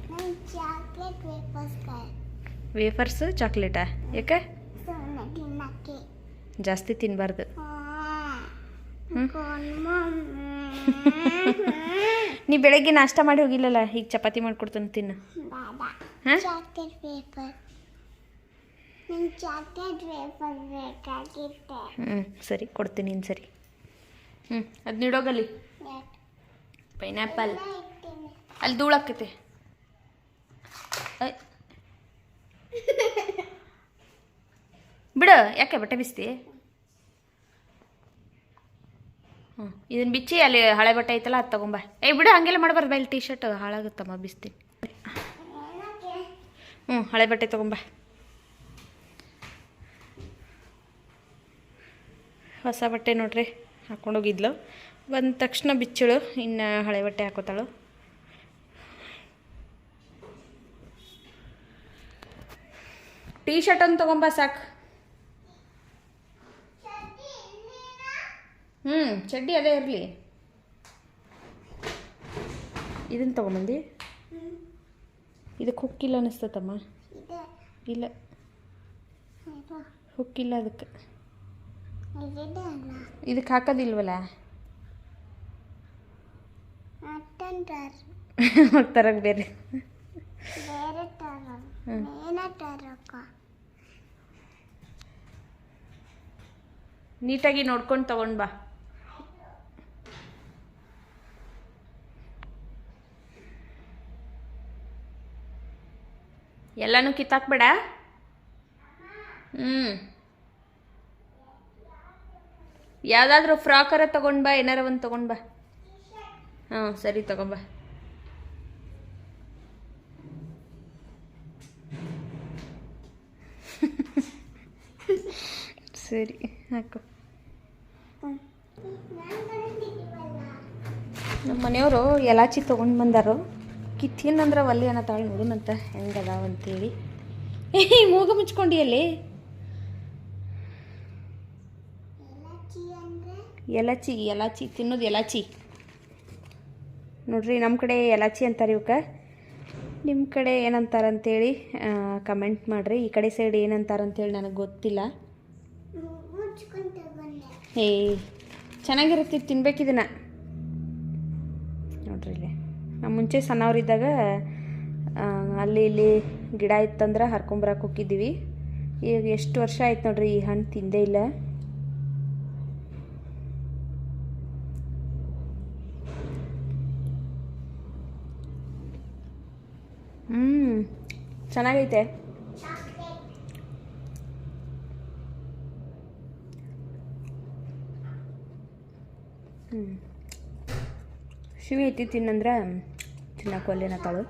ವೇಫರ್ಸ್, ಚಾಕ್ಲೇಟಾ? ಯಾಕೆ? ಜಾಸ್ತಿ ತಿನ್ನಬಾರ್ದು. ನೀ ಬೆಳಗ್ಗೆ ನಾಷ್ಟ ಮಾಡಿ ಹೋಗಿಲ್ಲಲ್ಲ? ಈಗ ಚಪಾತಿ ಮಾಡ್ಕೊಡ್ತಾನೆ, ತಿನ್ನು. ಹ್ಞೂ ಸರಿ, ಕೊಡ್ತೀನಿ ನೀನು ಸರಿ. ಹ್ಞೂ ಅದು ನೀಡೋಗಲ್ಲಿ. ಪೈನಾಪಲ್ ಅಲ್ಲಿ ಧೂಳಾಕೈತೆ. ಬಿಡು, ಯಾಕೆ ಬಟ್ಟೆ ಬಿಸ್ತಿ? ಹ್ಞೂ ಇದನ್ನು ಬಿಚ್ಚಿ ಅಲ್ಲಿ ಹಳೆ ಬಟ್ಟೆ ಐತಲ್ಲ, ಅದು ತಗೊಂಬ ಏ, ಬಿಡು, ಹಂಗೆಲ್ಲ ಮಾಡಬಾರ್ದು ಇಲ್ಲಿ ಟೀ ಶರ್ಟ್ ಹಾಳಾಗುತ್ತಮ್ಮ ಬಿಸ್ತೀನಿ ಹ್ಞೂ ಹಳೆ ಬಟ್ಟೆ ತಗೊಂಬ ಹೊಸ ಬಟ್ಟೆ ನೋಡ್ರಿ ಹಾಕ್ಕೊಂಡೋಗಿದ್ಲು ಬಂದ ತಕ್ಷಣ ಬಿಚ್ಚಳು, ಇನ್ನು ಹಳೆ ಬಟ್ಟೆ ಹಾಕೋತಾಳು. ಟೀ ಶರ್ಟ್ ಒಂದು ತೊಗೊಂಬ ಸಾಕು. ಹ್ಞೂ ಚಡ್ಡಿ ಅದೇ ಇರಲಿ. ಇದನ್ನು ತೊಗೊಂಬಂದು. ಇದಕ್ಕೆ ಹುಕ್ಕಿಲ್ಲ ಅನ್ನಿಸ್ತತಮ್ಮ ಇಲ್ಲ. ಹುಕ್ಕಿಲ್ಲ ಅದಕ್ಕೆ. ಇದಕ್ಕೆ ಹಾಕೋದಿಲ್ವಲ್ಲ? ಹೋಗ್ತಾರ ಬೇರೆ. ನೀಟಾಗಿ ನೋಡ್ಕೊಂಡು ತಗೊಂಡ್ ಬಾ. ಎಲ್ಲಾನು ಕಿತ್ತಾಕ್ಬೇಡ? ಹ್ಞೂ ಯಾವುದಾದ್ರೂ ಫ್ರಾಕರ ತಗೊಂಡ್ ಬಾ ಏನಾರ ಒಂದು ತಗೊಂಡ್ ಬಾ. ಹಾಂ ಸರಿ ತಗೊಂಬಾ ಸರಿ, ಹಾಕು. ನಮ್ಮ ಮನೆಯವರು ಎಲಾಚಿ ತೊಗೊಂಡು ಬಂದಾರು. ಕಿತ್ತಿನಂದ್ರೆ ಒಲ್ಲಿ ಅನ್ನತ್ತಾಳೆ ನೋಡುನಂತ ಹೆಂಗದಾವ ಅಂತೇಳಿ. ಏ ಮೂಗ ಮುಚ್ಕೊಂಡಿ ಅಲ್ಲಿ. ಎಲಚಿ ಎಲಾಚಿ ತಿನ್ನೋದು ಎಲಾಚಿ ನೋಡ್ರಿ ನಮ್ಮ ಕಡೆ ಎಲಾಚಿ ಅಂತಾರೆ ಇವಕ್ಕೆ ನಿಮ್ಮ ಕಡೆ ಏನಂತಾರೆ ಅಂತೇಳಿ ಕಮೆಂಟ್ ಮಾಡಿರಿ. ಈ ಕಡೆ ಸೈಡ್ ಏನಂತಾರಂತೇಳಿ ನನಗೆ ಗೊತ್ತಿಲ್ಲ. ಏ, ಚೆನ್ನಾಗಿರುತ್ತೆ ತಿನ್ಬೇಕಿದನ್ನ ನೋಡ್ರಿ ಇಲ್ಲಿ. ಮುಂಚೆ ಸಣ್ಣವರಿದ್ದಾಗ ಅಲ್ಲಿ ಇಲ್ಲಿ ಗಿಡ ಇತ್ತಂದ್ರೆ ಹರ್ಕೊಂಬರಕ್ಕೆ ಹೋಗಿದ್ದೀವಿ. ಈಗ ಎಷ್ಟು ವರ್ಷ ಆಯ್ತು ನೋಡ್ರಿ ಈ ಹಣ್ಣು ತಿಂದೇ ಇಲ್ಲ. ಹ್ಞೂ ಚೆನ್ನಾಗೈತೆ. ಶಿವಿ ಐತಿ ತಿನ್ನಂದ್ರೆ ತಿನ್ನಕ್ಕೆ ಕೊಲ್ಲೇನ ತಾಳು.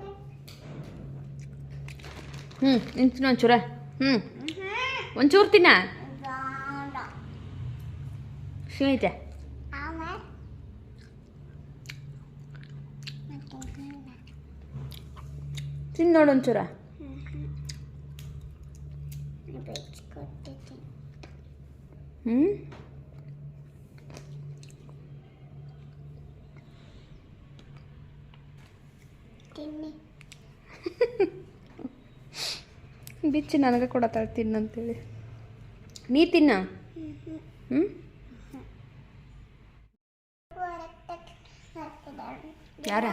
ಹ್ಞೂ ನಿನ್ ತಿನ್ನು ಒಂಚೂರ. ಹ್ಞೂ ಒಂಚೂರು ತಿನ್ನ. ಶಿವಿ ಐತೆ. ತಿನ್ ನೋಡು ಒಂಚೂರ. ಹ್ಞೂ ತಿನ್ನಿ ಬಿಚ್ಚಿ ನನಗೆ ಕೊಡತ್ತಾಳೆ ತಿನ್ನಂತೇಳಿ. ನೀ ತಿನ್ನ? ಹ್ಞೂ ಯಾರ?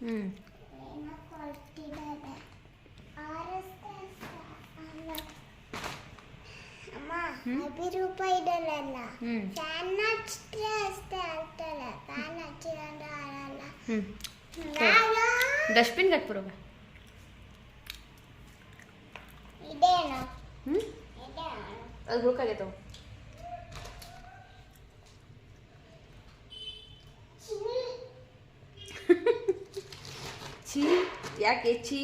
ಹ್ಞೂ ಅಭಿರೂಪ ಇದಲ್ಲ ಹ್ಞೂ ಫ್ಯಾನ್ ಹಚ್ಚಿದ್ರೆ ಅಷ್ಟೇ ಆಗ್ತಲ್ಲ ಫ್ಯಾನ್ ಹಚ್ಚಿದ್ರೆ ಆಗಲ್ಲ ಹ್ಞೂ ನಾನು ಹ್ಞೂ ಅದು ಹುಡುಕಾಗೈತವ ಛೀ, ಯಾಕೆ ಛೀ?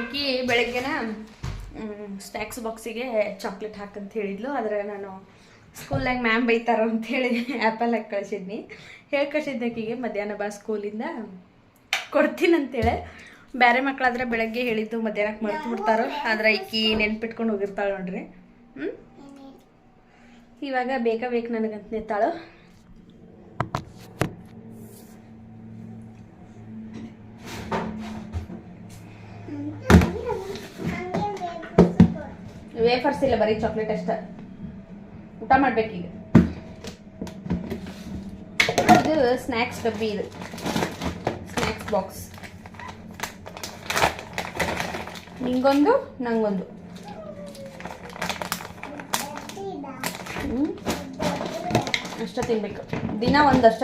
ಅಕ್ಕಿ ಬೆಳಗ್ಗೆನ ಸ್ನ್ಯಾಕ್ಸ್ ಬಾಕ್ಸಿಗೆ ಚಾಕ್ಲೇಟ್ ಹಾಕಂತ ಹೇಳಿದ್ಲು, ಆದರೆ ನಾನು ಸ್ಕೂಲ್ನಾಗ ಮ್ಯಾಮ್ ಬೈತಾರೋ ಅಂತೇಳಿ ಆ್ಯಪಲ್ ಹಾಕಿ ಕಳಿಸಿದ್ನಿ. ಹೇಳಿ ಕಳಿಸಿದ್ದೆ ಆಕಿಗೆ ಮಧ್ಯಾಹ್ನ ಬಾ ಸ್ಕೂಲಿಂದ ಕೊಡ್ತೀನಿ ಅಂತೇಳಿ. ಬೇರೆ ಮಕ್ಕಳಾದ್ರೆ ಬೆಳಗ್ಗೆ ಹೇಳಿದ್ದು ಮಧ್ಯಾಹ್ನಕ್ಕೆ ಮರ್ತು ಬಿಡ್ತಾರೋ ಆದ್ರೆ ಈಕಿ ನೆನ್ಪಿಟ್ಕೊಂಡು ಹೋಗಿರ್ತಾಳೆ ನೋಡ್ರಿ. ಹ್ಞೂ ಇವಾಗ ಬೇಕಾ ಬೇಕು ನನಗಂತ ನಿಂತಾಳು ವೇಫರ್ಸ್ ಇಲ್ಲ ಬರೀ ಚಾಕ್ಲೇಟ್ ಅಷ್ಟ. ಊಟ ಮಾಡ್ಬೇಕೀಗ ಇದು ಸ್ನ್ಯಾಕ್ಸ್ ಡಬ್ಬಿ ಇದು. ಸ್ನ್ಯಾಕ್ಸ್ ಬಾಕ್ಸ್ ನಿಂಗೊಂದು ನಂಗೊಂದು. ಅಷ್ಟ ತಿನ್ಬೇಕು. ದಿನ ಒಂದಷ್ಟ.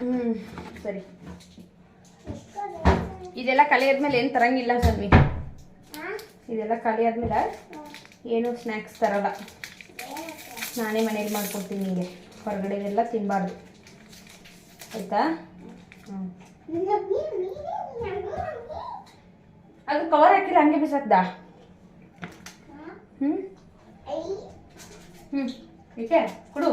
ಹ್ಞೂ ಸರಿ. ಇದೆಲ್ಲ ಖಾಲಿ ಆದ್ಮೇಲೆ ಏನು ತರಂಗಿಲ್ಲ ಸನ್ವಿ ಇದೆಲ್ಲ ಖಾಲಿ ಆದ್ಮೇಲೆ ಏನು ಸ್ನ್ಯಾಕ್ಸ್ ತರಲ್ಲ. ನಾನೇ ಮನೇಲಿ ಮಾಡ್ಕೊಡ್ತೀನಿ ನಿಮಗೆ ಹೊರಗಡೆದೆಲ್ಲ ತಿನ್ನಬಾರ್ದು ಆಯ್ತಾ? ಅದು ಕವರ್ ಹಾಕಿಲ್ಲ ಹಂಗೆ ಬಿಸಾಕ್ದ? ಹ್ಞೂ ಹ್ಞೂ ಏಕೆ? ಕೊಡು.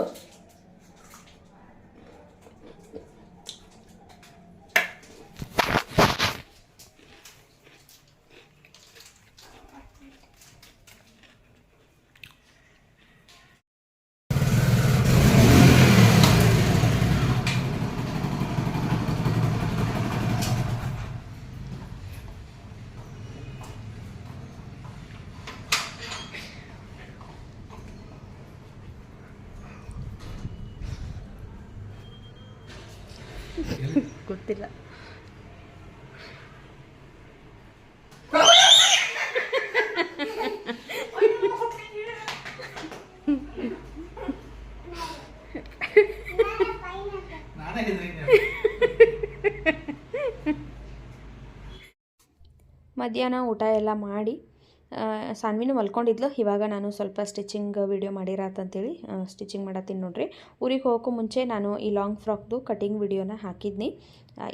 ಮಧ್ಯಾಹ್ನ ಊಟ ಎಲ್ಲ ಮಾಡಿ ಸಾನ್ವಿನೂ ಮಲ್ಕೊಂಡಿದ್ಲು. ಇವಾಗ ನಾನು ಸ್ವಲ್ಪ ಸ್ಟಿಚಿಂಗ್ ವಿಡಿಯೋ ಮಾಡಿರತ್ತಂತೇಳಿ ಸ್ಟಿಚಿಂಗ್ ಮಾಡತ್ತೀನಿ ನೋಡಿರಿ. ಊರಿಗೆ ಹೋಗೋಕ್ಕೂ ಮುಂಚೆ ನಾನು ಈ ಲಾಂಗ್ ಫ್ರಾಕ್ದು ಕಟಿಂಗ್ ವೀಡಿಯೋನ ಹಾಕಿದ್ನಿ.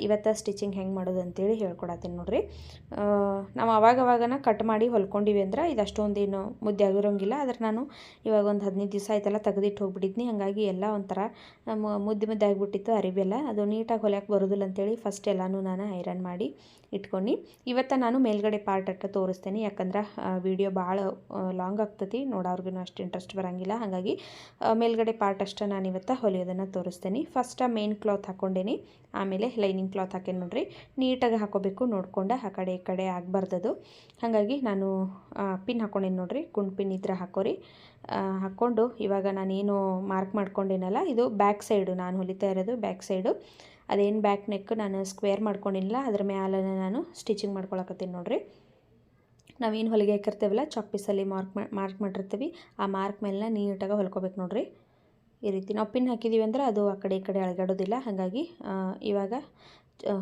ಇವತ್ತು ಸ್ಟಿಚಿಂಗ್ ಹೆಂಗೆ ಮಾಡೋದು ಅಂತೇಳಿ ಹೇಳ್ಕೊಡತ್ತೀನಿ ನೋಡ್ರಿ. ನಾವು ಅವಾಗವಾಗನ ಕಟ್ ಮಾಡಿ ಹೊಲ್ಕೊಂಡಿವಿ ಅಂದ್ರೆ ಇದು ಅಷ್ಟೊಂದೇನು ಮುದ್ದೆ ಆಗಿರೋಂಗಿಲ್ಲ. ಆದ್ರೆ ನಾನು ಇವಾಗ ಒಂದು ಹದಿನೈದು ದಿವಸ ಆಯ್ತಲ್ಲ ತೆಗೆದಿಟ್ಟು ಹೋಗ್ಬಿಟ್ಟಿದ್ನಿ. ಹಾಗಾಗಿ ಎಲ್ಲ ಒಂಥರ ಮುದ್ದೆ ಮುದ್ದೆ ಆಗಿಬಿಟ್ಟಿತ್ತು ಅರಿವೆಲ್ಲ. ಅದು ನೀಟಾಗಿ ಹೊಲಿಯಕ್ಕೆ ಬರೋದಿಲ್ಲ ಅಂತೇಳಿ ಫಸ್ಟ್ ಎಲ್ಲನೂ ನಾನು ಐರನ್ ಮಾಡಿ ಇಟ್ಕೊಂಡು. ಇವತ್ತು ನಾನು ಮೇಲ್ಗಡೆ ಪಾರ್ಟ್ ಅಟ್ಟ ತೋರಿಸ್ತೇನೆ. ಯಾಕಂದ್ರೆ ವಿಡಿಯೋ ಭಾಳ ಲಾಂಗ್ ಆಗ್ತತಿ. ನೋಡೋರ್ಗೂ ಅಷ್ಟು ಇಂಟ್ರೆಸ್ಟ್ ಬರೋಂಗಿಲ್ಲ. ಹಾಗಾಗಿ ಮೇಲ್ಗಡೆ ಪಾರ್ಟ್ ಅಷ್ಟೇ ನಾನು ಇವತ್ತು ಹೊಲಿಯೋದನ್ನು ತೋರಿಸ್ತೇನೆ. ಫಸ್ಟ್ ಮೇನ್ ಕ್ಲಾತ್ ಹಾಕ್ಕೊಂಡೇನಿ ಆಮೇಲೆ ಲೈನಿಂಗ್ ಕ್ಲಾತ್ ಹಾಕಿ ನೋಡಿರಿ, ನೀಟಾಗಿ ಹಾಕೋಬೇಕು. ನೋಡ್ಕೊಂಡು ಆ ಕಡೆ ಈ ಕಡೆ ಆಗಬಾರ್ದದು. ಹಾಗಾಗಿ ನಾನು ಪಿನ್ ಹಾಕ್ಕೊಂಡೇನಿ ನೋಡಿರಿ, ಗುಂಡು ಪಿನ್ ಇದ್ರೆ ಹಾಕೋರಿ. ಹಾಕ್ಕೊಂಡು ಇವಾಗ ನಾನೇನು ಮಾರ್ಕ್ ಮಾಡ್ಕೊಂಡೇನಲ್ಲ, ಇದು ಬ್ಯಾಕ್ ಸೈಡು ನಾನು ಹೊಲಿತಾ ಇರೋದು ಬ್ಯಾಕ್ ಸೈಡು. ಅದೇನು ಬ್ಯಾಕ್ ನೆಕ್ ನಾನು ಸ್ಕ್ವೇರ್ ಮಾಡ್ಕೊಂಡಿಲ್ಲ, ಅದ್ರ ಮೇಲೆ ನಾನು ಸ್ಟಿಚಿಂಗ್ ಮಾಡ್ಕೊಳಕತ್ತೀನಿ ನೋಡಿರಿ. ನಾವೇನು ಹೊಲಿಗೆ ಹಾಕಿರ್ತೇವಲ್ಲ, ಚಾಕ್ ಪೀಸಲ್ಲಿ ಮಾರ್ಕ್ ಮಾರ್ಕ್ ಮಾಡಿರ್ತೀವಿ, ಆ ಮಾರ್ಕ್ ಮೇಲೆ ನೀಟಾಗಿ ಹೊಲ್ಕೋಬೇಕು ನೋಡ್ರಿ. ಈ ರೀತಿ ನಾವು ಪಿನ್ ಹಾಕಿದ್ದೀವಿ ಅಂದರೆ ಅದು ಆ ಕಡೆ ಈ ಕಡೆ ಅಳಗಾಡೋದಿಲ್ಲ. ಹಾಗಾಗಿ ಇವಾಗ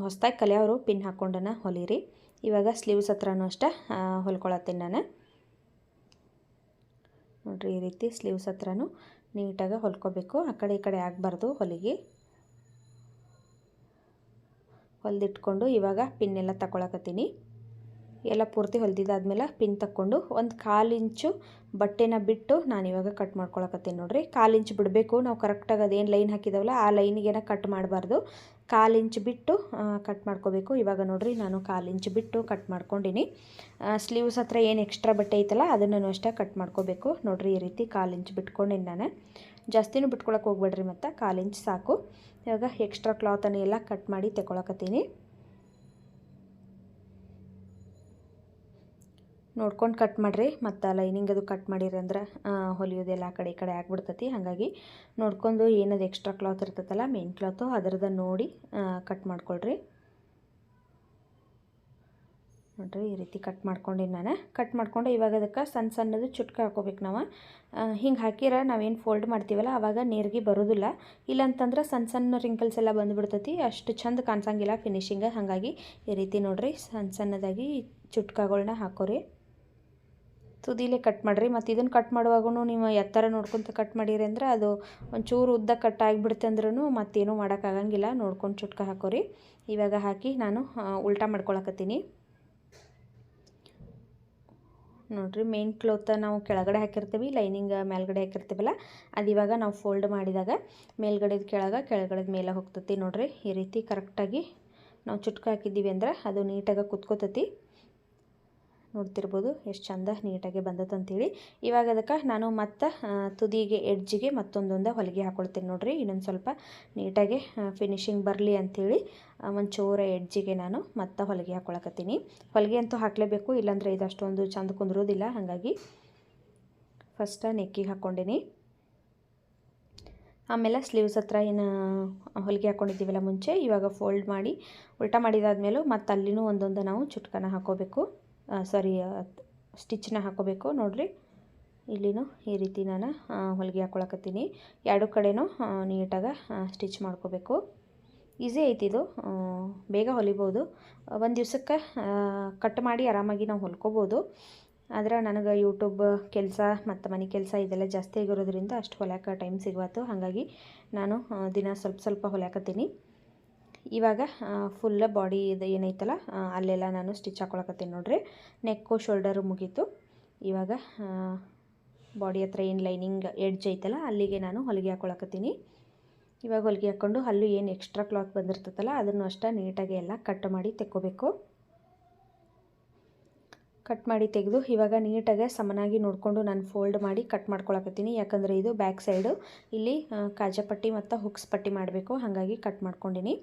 ಹೊಸ್ದಾಗಿ ಕಲಿಯೋರು ಪಿನ್ ಹಾಕ್ಕೊಂಡನ ಹೊಲಿರಿ. ಇವಾಗ ಸ್ಲೀವ್ಸ್ ಹತ್ರನೂ ಅಷ್ಟೇ ಹೊಲ್ಕೊಳತ್ತೀನಿ ನಾನು. ನೋಡಿರಿ ಈ ರೀತಿ ಸ್ಲೀವ್ಸ್ ಹತ್ರನೂ ನೀಟಾಗಿ ಹೊಲ್ಕೋಬೇಕು. ಆ ಕಡೆ ಈ ಕಡೆ ಆಗಬಾರ್ದು ಹೊಲಿಗೆ. ಹೊಲಿದಿಟ್ಕೊಂಡು ಇವಾಗ ಪಿನ್ ಎಲ್ಲ ತಗೊಳಕತ್ತೀನಿ ಎಲ್ಲ ಪೂರ್ತಿ ಹೊಲ್ದಿದ್ದಾದ್ಮೇಲೆ ಪಿನ್ ತಕ್ಕೊಂಡು ಒಂದು ಕಾಲು ಇಂಚು ಬಟ್ಟೆನ ಬಿಟ್ಟು ನಾನು ಇವಾಗ ಕಟ್ ಮಾಡ್ಕೊಳಕತ್ತೀನಿ ನೋಡ್ರಿ. ಕಾಲು ಇಂಚು ಬಿಡಬೇಕು. ನಾವು ಕರೆಕ್ಟಾಗಿ ಅದೇನು ಲೈನ್ ಹಾಕಿದಾವಲ್ಲ ಆ ಲೈನಿಗೇನ ಕಟ್ ಮಾಡಬಾರ್ದು. ಕಾಲು ಇಂಚು ಬಿಟ್ಟು ಕಟ್ ಮಾಡ್ಕೋಬೇಕು. ಇವಾಗ ನೋಡ್ರಿ ನಾನು ಕಾಲು ಇಂಚು ಬಿಟ್ಟು ಕಟ್ ಮಾಡ್ಕೊಂಡಿನಿ. ಸ್ಲೀವ್ಸ್ ಹತ್ರ ಏನು ಎಕ್ಸ್ಟ್ರಾ ಬಟ್ಟೆ ಐತಲ್ಲ ಅದನ್ನು ಅಷ್ಟೇ ಕಟ್ ಮಾಡ್ಕೋಬೇಕು. ನೋಡ್ರಿ ಈ ರೀತಿ ಕಾಲು ಇಂಚು ಬಿಟ್ಕೊಂಡಿನಿ ನಾನು. ಜಾಸ್ತಿನೂ ಬಿಟ್ಕೊಳಕ್ಕೆ ಹೋಗ್ಬೇಡ್ರಿ ಮತ್ತು. ಕಾಲು ಇಂಚು ಸಾಕು. ಇವಾಗ ಎಕ್ಸ್ಟ್ರಾ ಕ್ಲಾತನ್ನು ಎಲ್ಲ ಕಟ್ ಮಾಡಿ ತಗೊಳಕತ್ತೀನಿ ನೋಡ್ಕೊಂಡು ಕಟ್ ಮಾಡಿರಿ. ಮತ್ತು ಲೈನಿಂಗ್ ಅದು ಕಟ್ ಮಾಡಿರಿ ಅಂದ್ರೆ ಹೊಲಿಯೋದೆಲ್ಲ ಆ ಕಡೆ ಕಡೆ ಆಗ್ಬಿಡ್ತತಿ. ಹಾಗಾಗಿ ನೋಡ್ಕೊಂಡು ಏನದು ಎಕ್ಸ್ಟ್ರಾ ಕ್ಲಾತ್ ಇರ್ತೈತಲ್ಲ ಮೇನ್ ಕ್ಲಾತು ಅದರದ ನೋಡಿ ಕಟ್ ಮಾಡ್ಕೊಳ್ರಿ. ನೋಡ್ರಿ ಈ ರೀತಿ ಕಟ್ ಮಾಡ್ಕೊಂಡಿನಿ ನಾನು. ಕಟ್ ಮಾಡ್ಕೊಂಡು ಇವಾಗ ಅದಕ್ಕೆ ಸಣ್ಣ ಸಣ್ಣದು ಚುಟ್ಕ ಹಾಕೋಬೇಕು ನಾವು. ಹಿಂಗೆ ಹಾಕಿರ ನಾವೇನು ಫೋಲ್ಡ್ ಮಾಡ್ತೀವಲ್ಲ ಆವಾಗ ನೀರಿಗೆ ಬರೋದಿಲ್ಲ. ಇಲ್ಲಂತಂದ್ರೆ ಸಣ್ಣ ಸಣ್ಣ ರಿಂಕಲ್ಸ್ ಎಲ್ಲ ಬಂದುಬಿಡ್ತೈತಿ. ಅಷ್ಟು ಚಂದ ಕಾಣಿಸಂಗಿಲ್ಲ ಫಿನಿಶಿಂಗ್ ಹಾಗಾಗಿ ಈ ರೀತಿ ನೋಡಿರಿ ಸಣ್ಣ ಸಣ್ಣದಾಗಿ ಚುಟ್ಕಗಳನ್ನ ಹಾಕೋರಿ. ತುದಿಲೇ ಕಟ್ ಮಾಡಿರಿ. ಮತ್ತು ಇದನ್ನು ಕಟ್ ಮಾಡುವಾಗೂ ನೀವು ಎತ್ತರ ನೋಡ್ಕೊತ ಕಟ್ ಮಾಡಿರಿ ಅಂದ್ರೆ ಅದು ಒಂಚೂರು ಉದ್ದ ಕಟ್ ಆಗಿಬಿಡುತ್ತೆ ಅಂದ್ರೂ ಮತ್ತೇನೂ ಮಾಡೋಕ್ಕಾಗಂಗಿಲ್ಲ ನೋಡ್ಕೊಂಡು ಚುಟ್ಕ ಹಾಕೋರಿ. ಇವಾಗ ಹಾಕಿ ನಾನು ಉಲ್ಟಾ ಮಾಡ್ಕೊಳಕತ್ತೀನಿ. ನೋಡಿರಿ ಮೇನ್ ಕ್ಲೋತ್ ನಾವು ಕೆಳಗಡೆ ಹಾಕಿರ್ತೀವಿ ಲೈನಿಂಗ್ ಮೇಲ್ಗಡೆ ಹಾಕಿರ್ತೀವಲ್ಲ, ಅದು ಇವಾಗ ನಾವು ಫೋಲ್ಡ್ ಮಾಡಿದಾಗ ಮೇಲ್ಗಡೆದು ಕೆಳಗೆ, ಕೆಳಗಡೆದು ಮೇಲೆ ಹೋಗ್ತತಿ ನೋಡಿರಿ. ಈ ರೀತಿ ಕರೆಕ್ಟಾಗಿ ನಾವು ಚುಟ್ಕ ಹಾಕಿದ್ದೀವಿ ಅಂದ್ರೆ ಅದು ನೀಟಾಗಿ ಕುತ್ಕೋತತಿ. ನೋಡ್ತಿರ್ಬೋದು ಎಷ್ಟು ಚಂದ ನೀಟಾಗಿ ಅಂತೇಳಿ ಇವಾಗ ಅದಕ್ಕೆ ನಾನು ಮತ್ತು ತುದಿಗೆ, ಎಡ್ಜಿಗೆ ಮತ್ತೊಂದೊಂದು ಹೊಲಿಗೆ ಹಾಕ್ಕೊಳ್ತೀನಿ ನೋಡಿರಿ. ಇನ್ನೊಂದು ಸ್ವಲ್ಪ ನೀಟಾಗಿ ಫಿನಿಶಿಂಗ್ ಬರಲಿ ಅಂಥೇಳಿ ಒಂಚೂರ ಎಡ್ಜಿಗೆ ನಾನು ಮತ್ತೆ ಹೊಲಿಗೆ ಹಾಕ್ಕೊಳಕತ್ತೀನಿ ಹೊಲಿಗೆ ಅಂತೂ ಹಾಕಲೇಬೇಕು, ಇಲ್ಲಾಂದರೆ ಇದಷ್ಟೊಂದು ಚಂದ ಕುಂದಿರೋದಿಲ್ಲ. ಹಾಗಾಗಿ ಫಸ್ಟ್ ನೆಕ್ಕಿಗೆ ಹಾಕ್ಕೊಂಡೀನಿ. ಆಮೇಲೆ ಸ್ಲೀವ್ಸ್ ಹತ್ರ ಏನು ಹೊಲಿಗೆ ಹಾಕ್ಕೊಂಡಿದ್ದೀವಲ್ಲ ಮುಂಚೆ, ಇವಾಗ ಫೋಲ್ಡ್ ಮಾಡಿ, ಉಲ್ಟಾ ಮಾಡಿದಾದ್ಮೇಲೂ ಮತ್ತೆ ಅಲ್ಲಿನೂ ಒಂದೊಂದು ನಾವು ಚುಟ್ಕನ ಹಾಕೋಬೇಕು. ಸಾರಿ ಸ್ಟಿಚ್ನ ಹಾಕೋಬೇಕು. ನೋಡಿರಿ, ಇಲ್ಲಿನೂ ಈ ರೀತಿ ನಾನು ಹೊಲಿಗೆ ಹಾಕ್ಕೊಳಕತ್ತೀನಿ ಎರಡು ಕಡೆನೂ ನೀಟಾಗಿ ಸ್ಟಿಚ್ ಮಾಡ್ಕೋಬೇಕು. ಈಸಿ ಐತಿ ಇದು. ಬೇಗ ಹೊಲಿಬೋದು. ಒಂದು ದಿವ್ಸಕ್ಕೆ ಕಟ್ ಮಾಡಿ ಆರಾಮಾಗಿ ನಾವು ಹೊಲ್ಕೋಬೋದು. ಆದ್ರೆ ನನಗೆ ಯೂಟ್ಯೂಬ್ ಕೆಲಸ ಮತ್ತು ಮನೆ ಕೆಲಸ ಇದೆಲ್ಲ ಜಾಸ್ತಿ ಆಗಿರೋದ್ರಿಂದ ಅಷ್ಟು ಹೊಲ್ಯಾಕ ಟೈಮ್ ಸಿಗುವತ್ತು ಹಾಗಾಗಿ ನಾನು ದಿನ ಸ್ವಲ್ಪ ಸ್ವಲ್ಪ ಹೊಲ್ಯಾಕತ್ತೀನಿ. ಇವಾಗ ಫುಲ್ ಬಾಡಿ ಇದು ಏನೈತಲ್ಲ ಅಲ್ಲೆಲ್ಲ ನಾನು ಸ್ಟಿಚ್ ಹಾಕ್ಕೊಳಕತ್ತೀನಿ ನೋಡಿರಿ. ನೆಕ್ಕು ಶೋಲ್ಡರು ಮುಗೀತು. ಇವಾಗ ಬಾಡಿ ಹತ್ರ ಏನು ಲೈನಿಂಗ್ ಎಡ್ಜ್ ಐತಲ್ಲ, ಅಲ್ಲಿಗೆ ನಾನು ಹೊಲಿಗೆ ಹಾಕೊಳಕತ್ತೀನಿ. ಇವಾಗ ಹೊಲಿಗೆ ಹಾಕ್ಕೊಂಡು ಅಲ್ಲೂ ಏನು ಎಕ್ಸ್ಟ್ರಾ ಕ್ಲಾತ್ ಬಂದಿರ್ತೈತಲ್ಲ, ಅದನ್ನು ಅಷ್ಟೇ ನೀಟಾಗಿ ಎಲ್ಲ ಕಟ್ ಮಾಡಿ ತೆಕ್ಕೋಬೇಕು. ಕಟ್ ಮಾಡಿ ತೆಗೆದು ಇವಾಗ ನೀಟಾಗೆ ಸಮನಾಗಿ ನೋಡಿಕೊಂಡು ನಾನು ಫೋಲ್ಡ್ ಮಾಡಿ ಕಟ್ ಮಾಡ್ಕೊಳಕತ್ತೀನಿ. ಯಾಕಂದರೆ ಇದು ಬ್ಯಾಕ್ ಸೈಡು. ಇಲ್ಲಿ ಕಾಜಪಟ್ಟಿ ಮತ್ತು ಹುಕ್ಸ್ ಪಟ್ಟಿ ಮಾಡಬೇಕು. ಹಾಗಾಗಿ ಕಟ್ ಮಾಡ್ಕೊಂಡಿನಿ.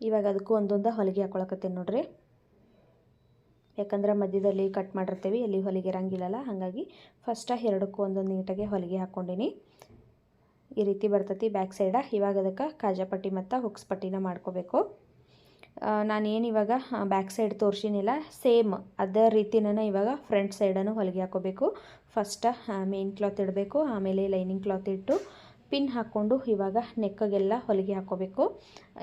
ಇವಾಗ ಅದಕ್ಕೂ ಒಂದೊಂದು ಹೊಲಿಗೆ ಹಾಕೊಳಕತ್ತೀನಿ ನೋಡ್ರಿ. ಯಾಕಂದ್ರೆ ಮಧ್ಯದಲ್ಲಿ ಕಟ್ ಮಾಡಿರ್ತೀವಿ ಅಲ್ಲಿ ಹೊಲಿಗೆ ಇರಂಗಿಲ್ಲಲ್ಲ. ಹಾಗಾಗಿ ಫಸ್ಟ ಎರಡಕ್ಕೂ ಒಂದೊಂದು ನೀಟಾಗೆ ಹೊಲಿಗೆ ಹಾಕ್ಕೊಂಡಿನಿ ಈ ರೀತಿ ಬರ್ತೈತಿ ಬ್ಯಾಕ್ ಸೈಡ. ಇವಾಗ ಅದಕ್ಕೆ ಕಾಜಾಪಟ್ಟಿ ಮತ್ತು ಹುಕ್ಸ್ ಪಟ್ಟಿನ ಮಾಡ್ಕೋಬೇಕು. ನಾನೇನು ಇವಾಗ ಬ್ಯಾಕ್ ಸೈಡ್ ತೋರಿಸಿನಿಲ್ಲ ಸೇಮ್ ಅದೇ ರೀತಿನ ಇವಾಗ ಫ್ರಂಟ್ ಸೈಡನ್ನು ಹೊಲಿಗೆ ಹಾಕೋಬೇಕು. ಫಸ್ಟ್ ಮೇನ್ ಕ್ಲಾತ್ ಇಡಬೇಕು, ಆಮೇಲೆ ಲೈನಿಂಗ್ ಕ್ಲಾತ್ ಇಟ್ಟು ಪಿನ್ ಹಾಕ್ಕೊಂಡು ಇವಾಗ ನೆಕ್ಕಗೆಲ್ಲ ಹೊಲಿಗೆ ಹಾಕೋಬೇಕು.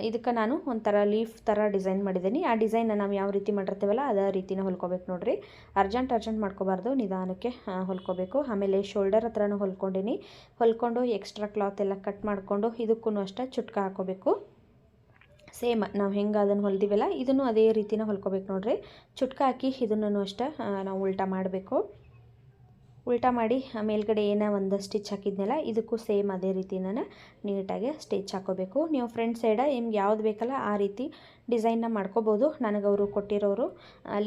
ಇದಕ್ಕೆ ನಾನು ಒಂಥರ ಲೀಫ್ ಥರ ಡಿಸೈನ್ ಮಾಡಿದ್ದೀನಿ. ಆ ಡಿಸೈನ್ನ ನಾವು ಯಾವ ರೀತಿ ಮಾಡಿರ್ತೀವಲ್ಲ, ಅದೇ ರೀತಿನ ಹೊಲ್ಕೋಬೇಕು ನೋಡಿರಿ. ಅರ್ಜೆಂಟ್ ಅರ್ಜೆಂಟ್ ಮಾಡ್ಕೋಬಾರ್ದು, ನಿಧಾನಕ್ಕೆ ಹೊಲ್ಕೋಬೇಕು. ಆಮೇಲೆ ಶೋಲ್ಡರ್ ಹತ್ರನೂ ಹೊಲ್ಕೊಂಡಿನಿ. ಹೊಲ್ಕೊಂಡು ಎಕ್ಸ್ಟ್ರಾ ಕ್ಲಾತ್ ಎಲ್ಲ ಕಟ್ ಮಾಡಿಕೊಂಡು ಇದಕ್ಕೂ ಅಷ್ಟೇ ಚುಟ್ಕ ಹಾಕೋಬೇಕು. ಸೇಮ್ ನಾವು ಹೆಂಗೆ ಅದನ್ನು ಹೊಲಿದಿವಲ್ಲ, ಇದನ್ನು ಅದೇ ರೀತಿನ ಹೊಲ್ಕೋಬೇಕು ನೋಡ್ರಿ. ಚುಟ್ಕ ಹಾಕಿ ಇದನ್ನು ಅಷ್ಟೇ ನಾವು ಉಲ್ಟಾ ಮಾಡಬೇಕು. ಉಲ್ಟಾ ಮಾಡಿ ಮೇಲ್ಗಡೆ ಏನೋ ಒಂದು ಸ್ಟಿಚ್ ಹಾಕಿದ್ನಲ್ಲ, ಇದಕ್ಕೂ ಸೇಮ್ ಅದೇ ರೀತಿ ನಾನು ನೀಟಾಗಿ ಸ್ಟಿಚ್ ಹಾಕೋಬೇಕು. ನೀವು ಫ್ರಂಟ್ ಸೈಡ ನಿಮ್ಗೆ ಯಾವ್ದು ಬೇಕಲ್ಲ ಆ ರೀತಿ ಡಿಸೈನ್ನ ಮಾಡ್ಕೋಬೋದು. ನನಗೆ ಅವರು ಕೊಟ್ಟಿರೋರು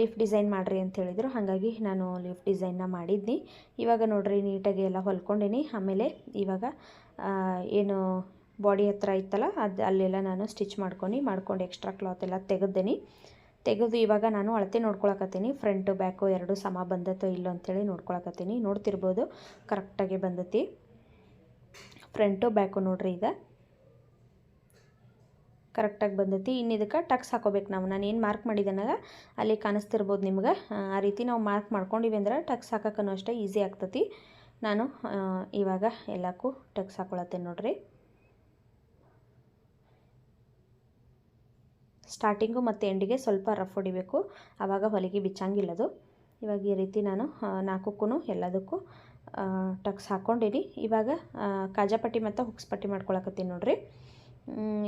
ಲೀಫ್ ಡಿಸೈನ್ ಮಾಡಿರಿ ಅಂತ ಹೇಳಿದರು. ಹಾಗಾಗಿ ನಾನು ಲೀಫ್ ಡಿಸೈನ್ನ ಮಾಡಿದ್ನಿ. ಇವಾಗ ನೋಡಿರಿ ನೀಟಾಗಿ ಎಲ್ಲ ಹೊಲ್ಕೊಂಡಿನಿ. ಆಮೇಲೆ ಇವಾಗ ಏನು ಬಾಡಿ ಹತ್ರ ಇತ್ತಲ್ಲ ಅದು ಅಲ್ಲೆಲ್ಲ ನಾನು ಸ್ಟಿಚ್ ಮಾಡ್ಕೊಂಡು ಮಾಡ್ಕೊಂಡು ಎಕ್ಸ್ಟ್ರಾ ಕ್ಲಾತ್ ಎಲ್ಲ ತೆಗೆದೇನಿ. ತೆಗೆದು ಇವಾಗ ನಾನು ಅಳತೆ ನೋಡ್ಕೊಳಕತ್ತೀನಿ. ಫ್ರಂಟು ಬ್ಯಾಕು ಎರಡು ಸಮ ಬಂದತ್ತೋ ಇಲ್ಲೋ ಅಂಥೇಳಿ ನೋಡ್ಕೊಳಕತ್ತೀನಿ. ನೋಡ್ತಿರ್ಬೋದು ಕರೆಕ್ಟಾಗಿ ಬಂದತಿ. ಫ್ರಂಟು ಬ್ಯಾಕು ನೋಡ್ರಿ ಈಗ. ಕರೆಕ್ಟಾಗಿ ಬಂದೈತಿ. ಇನ್ನು ಇದಕ್ಕೆ ಟಕ್ಸ್ ಹಾಕೋಬೇಕು ನಾವು. ನಾನು ಏನು ಮಾರ್ಕ್ ಮಾಡಿದ್ದೇನಲ್ಲ ಅಲ್ಲಿ ಕಾಣಿಸ್ತಿರ್ಬೋದು ನಿಮ್ಗೆ. ಆ, ರೀತಿ ನಾವು ಮಾರ್ಕ್ ಮಾಡ್ಕೊಂಡಿವಿ ಅಂದ್ರೆ ಟಕ್ಸ್ ಹಾಕೋಕ್ಕೂ ಅಷ್ಟೇ ಈಸಿ ಆಗ್ತತಿ. ನಾನು ಇವಾಗ ಎಲ್ಲಕ್ಕೂ ಟಕ್ಸ್ ಹಾಕೊಳತ್ತೇನೆ ನೋಡ್ರಿ. ಸ್ಟಾರ್ಟಿಂಗು ಮತ್ತು ಎಂಡಿಗೆ ಸ್ವಲ್ಪ ರಫ್ ಹೊಡಿಬೇಕು. ಆವಾಗ ಹೊಲಿಗೆ ಬಿಚ್ಚಂಗಿಲ್ಲದು. ಇವಾಗ ಈ ರೀತಿ ನಾನು ನಾಲ್ಕಕ್ಕೂ ಎಲ್ಲದಕ್ಕೂ ಟಕ್ಸ್ ಹಾಕ್ಕೊಂಡಿನಿ ಇವಾಗ ಕಾಜಾಪಟ್ಟಿ ಮತ್ತು ಹುಕ್ಸ್ ಪಟ್ಟಿ ಮಾಡ್ಕೊಳಕತ್ತೀನಿ ನೋಡ್ರಿ.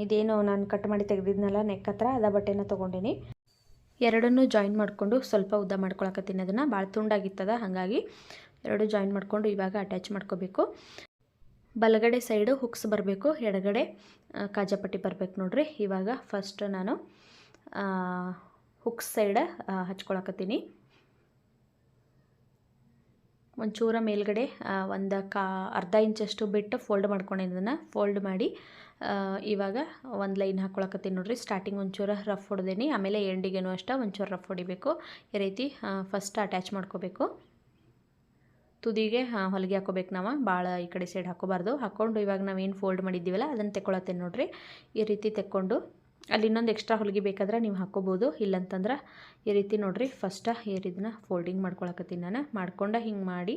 ಇದೇನು ನಾನು ಕಟ್ ಮಾಡಿ ತೆಗೆದಿದ್ನಲ್ಲ ನೆಕ್ ಹತ್ರ, ಅದ ಬಟ್ಟೆನ ತೊಗೊಂಡಿನಿ. ಎರಡನ್ನೂ ಜಾಯಿನ್ ಮಾಡಿಕೊಂಡು ಸ್ವಲ್ಪ ಉದ್ದ ಮಾಡ್ಕೊಳಕತ್ತೀನಿ. ಅದನ್ನು ಭಾಳ ತುಂಡಾಗಿತ್ತದ, ಹಾಗಾಗಿ ಎರಡು ಜಾಯಿನ್ ಮಾಡಿಕೊಂಡು ಇವಾಗ ಅಟ್ಯಾಚ್ ಮಾಡ್ಕೋಬೇಕು. ಬಲಗಡೆ ಸೈಡು ಹುಕ್ಸ್ ಬರಬೇಕು, ಎಡಗಡೆ ಕಾಜಪಟ್ಟಿ ಬರಬೇಕು ನೋಡ್ರಿ. ಇವಾಗ ಫಸ್ಟ್ ನಾನು ಹುಕ್ಸ್ ಸೈಡ ಹಚ್ಕೊಳಕತ್ತೀನಿ. ಒಂಚೂರ ಮೇಲ್ಗಡೆ ಒಂದು ಕಾ, ಅರ್ಧ ಇಂಚಷ್ಟು ಬಿಟ್ಟು ಫೋಲ್ಡ್ ಮಾಡ್ಕೊಂಡಿದ್ದನ್ನು ಫೋಲ್ಡ್ ಮಾಡಿ ಇವಾಗ ಒಂದು ಲೈನ್ ಹಾಕ್ಕೊಳಕತ್ತೀನಿ ನೋಡ್ರಿ. ಸ್ಟಾರ್ಟಿಂಗ್ ಒಂಚೂರ ರಫ್ ಹೊಡೆದೇನಿ. ಆಮೇಲೆ ಎಂಡಿಗೇನು ಅಷ್ಟೇ ಒಂಚೂರು ರಫ್ ಹೊಡಿಬೇಕು. ಈ ರೀತಿ ಫಸ್ಟ್ ಅಟ್ಯಾಚ್ ಮಾಡ್ಕೋಬೇಕು. ತುದಿಗೆ ಹೊಲಿಗೆ ಹಾಕೋಬೇಕು ನಾವು. ಭಾಳ ಈ ಕಡೆ ಸೈಡ್ ಹಾಕೋಬಾರ್ದು. ಹಾಕ್ಕೊಂಡು ಇವಾಗ ನಾವೇನು ಫೋಲ್ಡ್ ಮಾಡಿದ್ದೀವಲ್ಲ, ಅದನ್ನು ತೆಕ್ಕೊಳತ್ತೇನೆ ನೋಡಿರಿ. ಈ ರೀತಿ ತೆಕ್ಕೊಂಡು, ಅಲ್ಲಿ ಇನ್ನೊಂದು ಎಕ್ಸ್ಟ್ರಾ ಹೊಲಿಗೆ ಬೇಕಾದ್ರೆ ನೀವು ಹಾಕೋಬೋದು. ಇಲ್ಲಂತಂದ್ರೆ ಈ ರೀತಿ ನೋಡಿರಿ ಫಸ್ಟ ಇದನ್ನ ಫೋಲ್ಡಿಂಗ್ ಮಾಡ್ಕೊಳಕತ್ತೀನಿ ನಾನು. ಮಾಡ್ಕೊಂಡು ಹಿಂಗೆ ಮಾಡಿ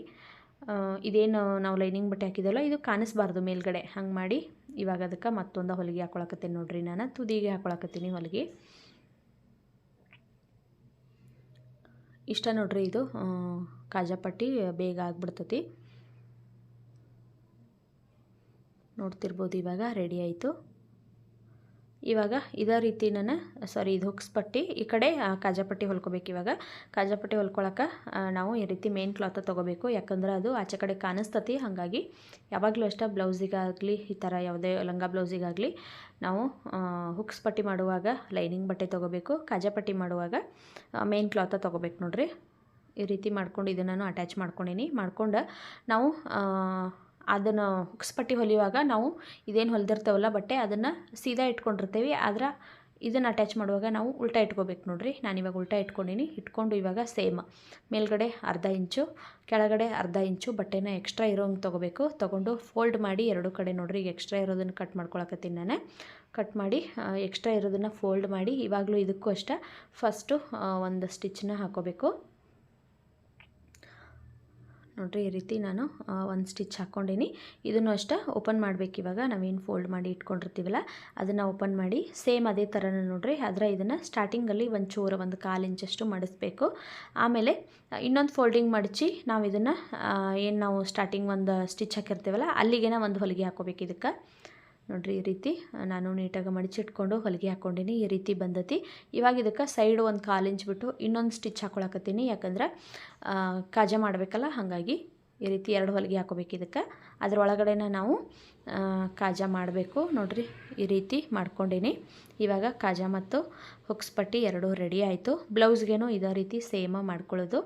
ಇದೇನು ನಾವು ಲೈನಿಂಗ್ ಬಟ್ಟೆ ಹಾಕಿದ್ದಲ್ಲ ಇದು ಕಾಣಿಸ್ಬಾರ್ದು ಮೇಲ್ಗಡೆ. ಹಂಗೆ ಮಾಡಿ, ಇವಾಗ ಅದಕ್ಕೆ ಮತ್ತೊಂದು ಹೊಲಿಗೆ ಹಾಕೊಳಕತ್ತೀನಿ ನೋಡಿರಿ ನಾನು. ತುದಿಗೆ ಹಾಕೊಳಕತ್ತೀನಿ ಹೊಲಿಗೆ. ಇಷ್ಟ ನೋಡ್ರಿ ಇದು ಕಾಜಾಪಟ್ಟಿ ಬೇಗ ಆಗ್ಬಿಡ್ತತಿ. ನೋಡ್ತಿರ್ಬೋದು ಇವಾಗ ರೆಡಿ ಆಯಿತು. ಇವಾಗ ಇದೇ ರೀತಿ ನಾನು ಸಾರಿ ಇದು ಹುಕ್ಸ್ ಪಟ್ಟಿ. ಈ ಕಡೆ ಕಾಜಾಪಟ್ಟಿ ಹೊಲ್ಕೋಬೇಕು ಇವಾಗ. ಕಾಜಾಪಟ್ಟಿ ಹೊಲ್ಕೊಳಕ್ಕೆ ನಾವು ಈ ರೀತಿ ಮೇನ್ ಕ್ಲಾತ ತೊಗೋಬೇಕು. ಯಾಕಂದ್ರೆ ಅದು ಆಚೆ ಕಡೆ ಕಾಣಿಸ್ತತಿ. ಹಾಗಾಗಿ ಯಾವಾಗಲೂ ಅಷ್ಟೇ ಬ್ಲೌಸಿಗಾಗಲಿ, ಈ ಥರ ಯಾವುದೇ ಲಂಗ ಬ್ಲೌಸಿಗಾಗಲಿ ನಾವು ಹುಕ್ಸ್ ಪಟ್ಟಿ ಮಾಡುವಾಗ ಲೈನಿಂಗ್ ಬಟ್ಟೆ ತೊಗೋಬೇಕು. ಕಾಜಾಪಟ್ಟಿ ಮಾಡುವಾಗ ಮೇನ್ ಕ್ಲಾತ ತೊಗೋಬೇಕು ನೋಡ್ರಿ. ಈ ರೀತಿ ಮಾಡ್ಕೊಂಡು ಇದನ್ನು ಅಟ್ಯಾಚ್ ಮಾಡ್ಕೊಂಡೀನಿ. ಮಾಡ್ಕೊಂಡು ನಾವು ಅದನ್ನು ಹುಕ್ಸ್ಪಟ್ಟಿ ಹೊಲಿಯುವಾಗ ನಾವು ಇದೇನು ಹೊಲಿದಿರ್ತೇವಲ್ಲ ಬಟ್ಟೆ, ಅದನ್ನು ಸೀದಾ ಇಟ್ಕೊಂಡಿರ್ತೀವಿ. ಆದ್ರೆ ಇದನ್ನು ಅಟ್ಯಾಚ್ ಮಾಡುವಾಗ ನಾವು ಉಲ್ಟಾ ಇಟ್ಕೋಬೇಕು ನೋಡ್ರಿ. ನಾನಿವಾಗ ಉಲ್ಟಾ ಇಟ್ಕೊಂಡೀನಿ. ಇಟ್ಕೊಂಡು ಇವಾಗ ಸೇಮ್ ಮೇಲ್ಗಡೆ ಅರ್ಧ ಇಂಚು, ಕೆಳಗಡೆ ಅರ್ಧ ಇಂಚು ಬಟ್ಟೆನ ಎಕ್ಸ್ಟ್ರಾ ಇರೋಂಗೆ ತೊಗೋಬೇಕು. ತೊಗೊಂಡು ಫೋಲ್ಡ್ ಮಾಡಿ ಎರಡು ಕಡೆ ನೋಡಿರಿ. ಎಕ್ಸ್ಟ್ರಾ ಇರೋದನ್ನು ಕಟ್ ಮಾಡ್ಕೊಳಕತ್ತೀನಿ ನಾನು. ಕಟ್ ಮಾಡಿ ಎಕ್ಸ್ಟ್ರಾ ಇರೋದನ್ನು ಫೋಲ್ಡ್ ಮಾಡಿ ಇವಾಗಲೂ ಇದಕ್ಕೂ ಅಷ್ಟೇ. ಫಸ್ಟು ಒಂದು ಸ್ಟಿಚ್ನ ಹಾಕೋಬೇಕು. ನೋಡ್ರಿ ಈ ರೀತಿ ನಾನು ಒಂದು ಸ್ಟಿಚ್ ಹಾಕ್ಕೊಂಡೀನಿ ಇದನ್ನು ಅಷ್ಟೇ ಓಪನ್ ಮಾಡಬೇಕು ಇವಾಗ. ನಾವೇನು ಫೋಲ್ಡ್ ಮಾಡಿ ಇಟ್ಕೊಂಡಿರ್ತೀವಲ್ಲ, ಅದನ್ನು ಓಪನ್ ಮಾಡಿ. ಸೇಮ್ ಅದೇ ಥರನೇ ನೋಡ್ರಿ. ಆದರೆ ಇದನ್ನು ಸ್ಟಾರ್ಟಿಂಗಲ್ಲಿ ಒಂಚೂರು, ಒಂದು ಕಾಲು ಇಂಚಷ್ಟು ಮಡಿಸ್ಬೇಕು. ಆಮೇಲೆ, ಇನ್ನೊಂದು ಫೋಲ್ಡಿಂಗ್ ಮಡಚಿ ನಾವು ಇದನ್ನು ಏನು ನಾವು ಸ್ಟಾರ್ಟಿಂಗ್ ಒಂದು ಸ್ಟಿಚ್ ಹಾಕಿರ್ತೀವಲ್ಲ, ಅಲ್ಲಿಗೇನ ಒಂದು ಹೊಲಿಗೆ ಹಾಕೋಬೇಕು ಇದಕ್ಕೆ. ನೋಡ್ರಿ ಈ ರೀತಿ ನಾನು ನೀಟಾಗಿ ಮಡಿಚಿಟ್ಕೊಂಡು ಹೊಲಿಗೆ ಹಾಕ್ಕೊಂಡಿನಿ, ಈ ರೀತಿ ಬಂದತಿ. ಇವಾಗ ಇದಕ್ಕೆ ಸೈಡ್ ಒಂದು ಕಾಲು ಇಂಚ್ ಬಿಟ್ಟು ಇನ್ನೊಂದು ಸ್ಟಿಚ್ ಹಾಕೊಳಕತ್ತೀನಿ. ಯಾಕಂದ್ರೆ ಕಾಜ ಮಾಡಬೇಕಲ್ಲ, ಹಾಗಾಗಿ ಈ ರೀತಿ ಎರಡು ಹೊಲಿಗೆ ಹಾಕೋಬೇಕು ಇದಕ್ಕೆ. ಅದರೊಳಗಡೆನ ನಾವು ಕಾಜ ಮಾಡಬೇಕು. ನೋಡ್ರಿ, ಈ ರೀತಿ ಮಾಡ್ಕೊಂಡೀನಿ. ಇವಾಗ ಕಾಜಾ ಮತ್ತು ಹುಕ್ಸ್ ಪಟ್ಟಿ ಎರಡೂ ರೆಡಿ ಆಯಿತು. ಬ್ಲೌಸ್ಗೇನು ಇದೇ ರೀತಿ ಸೇಮ ಮಾಡ್ಕೊಳ್ಳೋದು.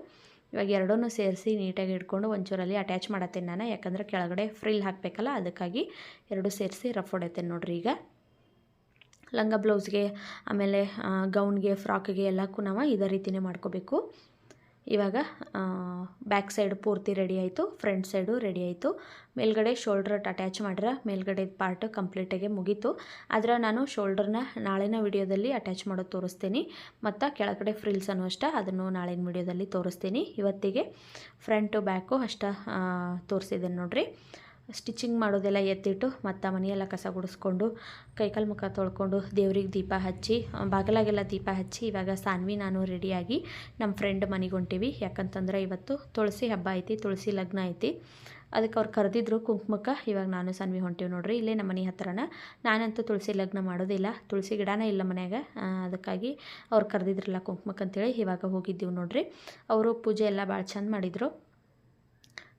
ಇವಾಗ ಎರಡೂ ಸೇರಿಸಿ ನೀಟಾಗಿ ಇಟ್ಕೊಂಡು ಒಂಚೂರಲ್ಲಿ ಅಟ್ಯಾಚ್ ಮಾಡತ್ತೇನೆ ನಾನು. ಯಾಕಂದರೆ ಕೆಳಗಡೆ ಫ್ರಿಲ್ ಹಾಕಬೇಕಲ್ಲ, ಅದಕ್ಕಾಗಿ ಎರಡು ಸೇರಿಸಿ ರಫ್ ಹೊಡೆತೇನೆ ನೋಡ್ರಿ ಈಗ. ಲಂಗ ಬ್ಲೌಸ್ಗೆ ಆಮೇಲೆ ಗೌನ್ಗೆ ಫ್ರಾಕ್ಗೆ ಎಲ್ಲಕ್ಕೂ ನಾವು ಇದೇ ರೀತಿಯೇ ಮಾಡ್ಕೋಬೇಕು. ಇವಾಗ ಬ್ಯಾಕ್ ಸೈಡ್ ಪೂರ್ತಿ ರೆಡಿ ಆಯಿತು ಫ್ರಂಟ್ ಸೈಡು ರೆಡಿ ಆಯಿತು. ಮೇಲ್ಗಡೆ ಶೋಲ್ಡ್ರ್ ಅಟ್ಯಾಚ್ ಮಾಡಿರ, ಮೇಲ್ಗಡೆ ಪಾರ್ಟ್ ಕಂಪ್ಲೀಟಾಗಿ ಮುಗೀತು. ಆದರೆ ನಾನು ಶೋಲ್ಡ್ರನ್ನ ನಾಳಿನ ವಿಡಿಯೋದಲ್ಲಿ ಅಟ್ಯಾಚ್ ಮಾಡೋದು ತೋರಿಸ್ತೀನಿ. ಮತ್ತು ಕೆಳಗಡೆ ಫ್ರಿಲ್ಸನ್ನು ಅಷ್ಟೇ ಅದನ್ನು ನಾಳಿನ ವಿಡಿಯೋದಲ್ಲಿ ತೋರಿಸ್ತೀನಿ. ಇವತ್ತಿಗೆ ಫ್ರಂಟು ಬ್ಯಾಕು ಅಷ್ಟ ತೋರಿಸಿದ್ದೇನೆ ನೋಡಿರಿ. ಸ್ಟಿಚಿಂಗ್ ಮಾಡೋದೆಲ್ಲ ಎತ್ತಿಟ್ಟು ಮತ್ತು ಮನೆಯೆಲ್ಲ ಕಸ ಗುಡಿಸ್ಕೊಂಡು ಕೈಕಾಲು ಮುಖ ತೊಳ್ಕೊಂಡು ದೇವ್ರಿಗೆ ದೀಪ ಹಚ್ಚಿ ಬಾಗಿಲಾಗೆಲ್ಲ ದೀಪ ಹಚ್ಚಿ ಇವಾಗ ಸಾನ್ವಿ, ನಾನು ರೆಡಿಯಾಗಿ ನಮ್ಮ ಫ್ರೆಂಡ್ ಮನೆಗೆ ಹೊಂಟೀವಿ. ಯಾಕಂತಂದ್ರೆ ಇವತ್ತು ತುಳಸಿ ಹಬ್ಬ ಐತಿ, ತುಳಸಿ ಲಗ್ನ ಐತಿ. ಅದಕ್ಕೆ ಅವ್ರು ಕರೆದಿದ್ರು ಕುಂಕುಮಕ್ಕೆ, ಇವಾಗ ನಾನು ಸಾನ್ವಿ ಹೊಂಟೀವಿ ನೋಡ್ರಿ, ಇಲ್ಲೇ ನಮ್ಮ ಮನೆ ಹತ್ರನ. ನಾನಂತೂ ತುಳಸಿ ಲಗ್ನ ಮಾಡೋದಿಲ್ಲ, ತುಳಸಿ ಗಿಡನೇ ಇಲ್ಲ ಮನ್ಯಾಗ. ಅದಕ್ಕಾಗಿ ಅವ್ರು ಕರೆದಿದ್ರಲ್ಲ ಕುಂಕುಮಕ್ಕೆ ಅಂತೇಳಿ ಇವಾಗ ಹೋಗಿದ್ದೀವಿ ನೋಡ್ರಿ. ಅವರು ಪೂಜೆ ಎಲ್ಲ ಭಾಳ ಚಂದ ಮಾಡಿದರು.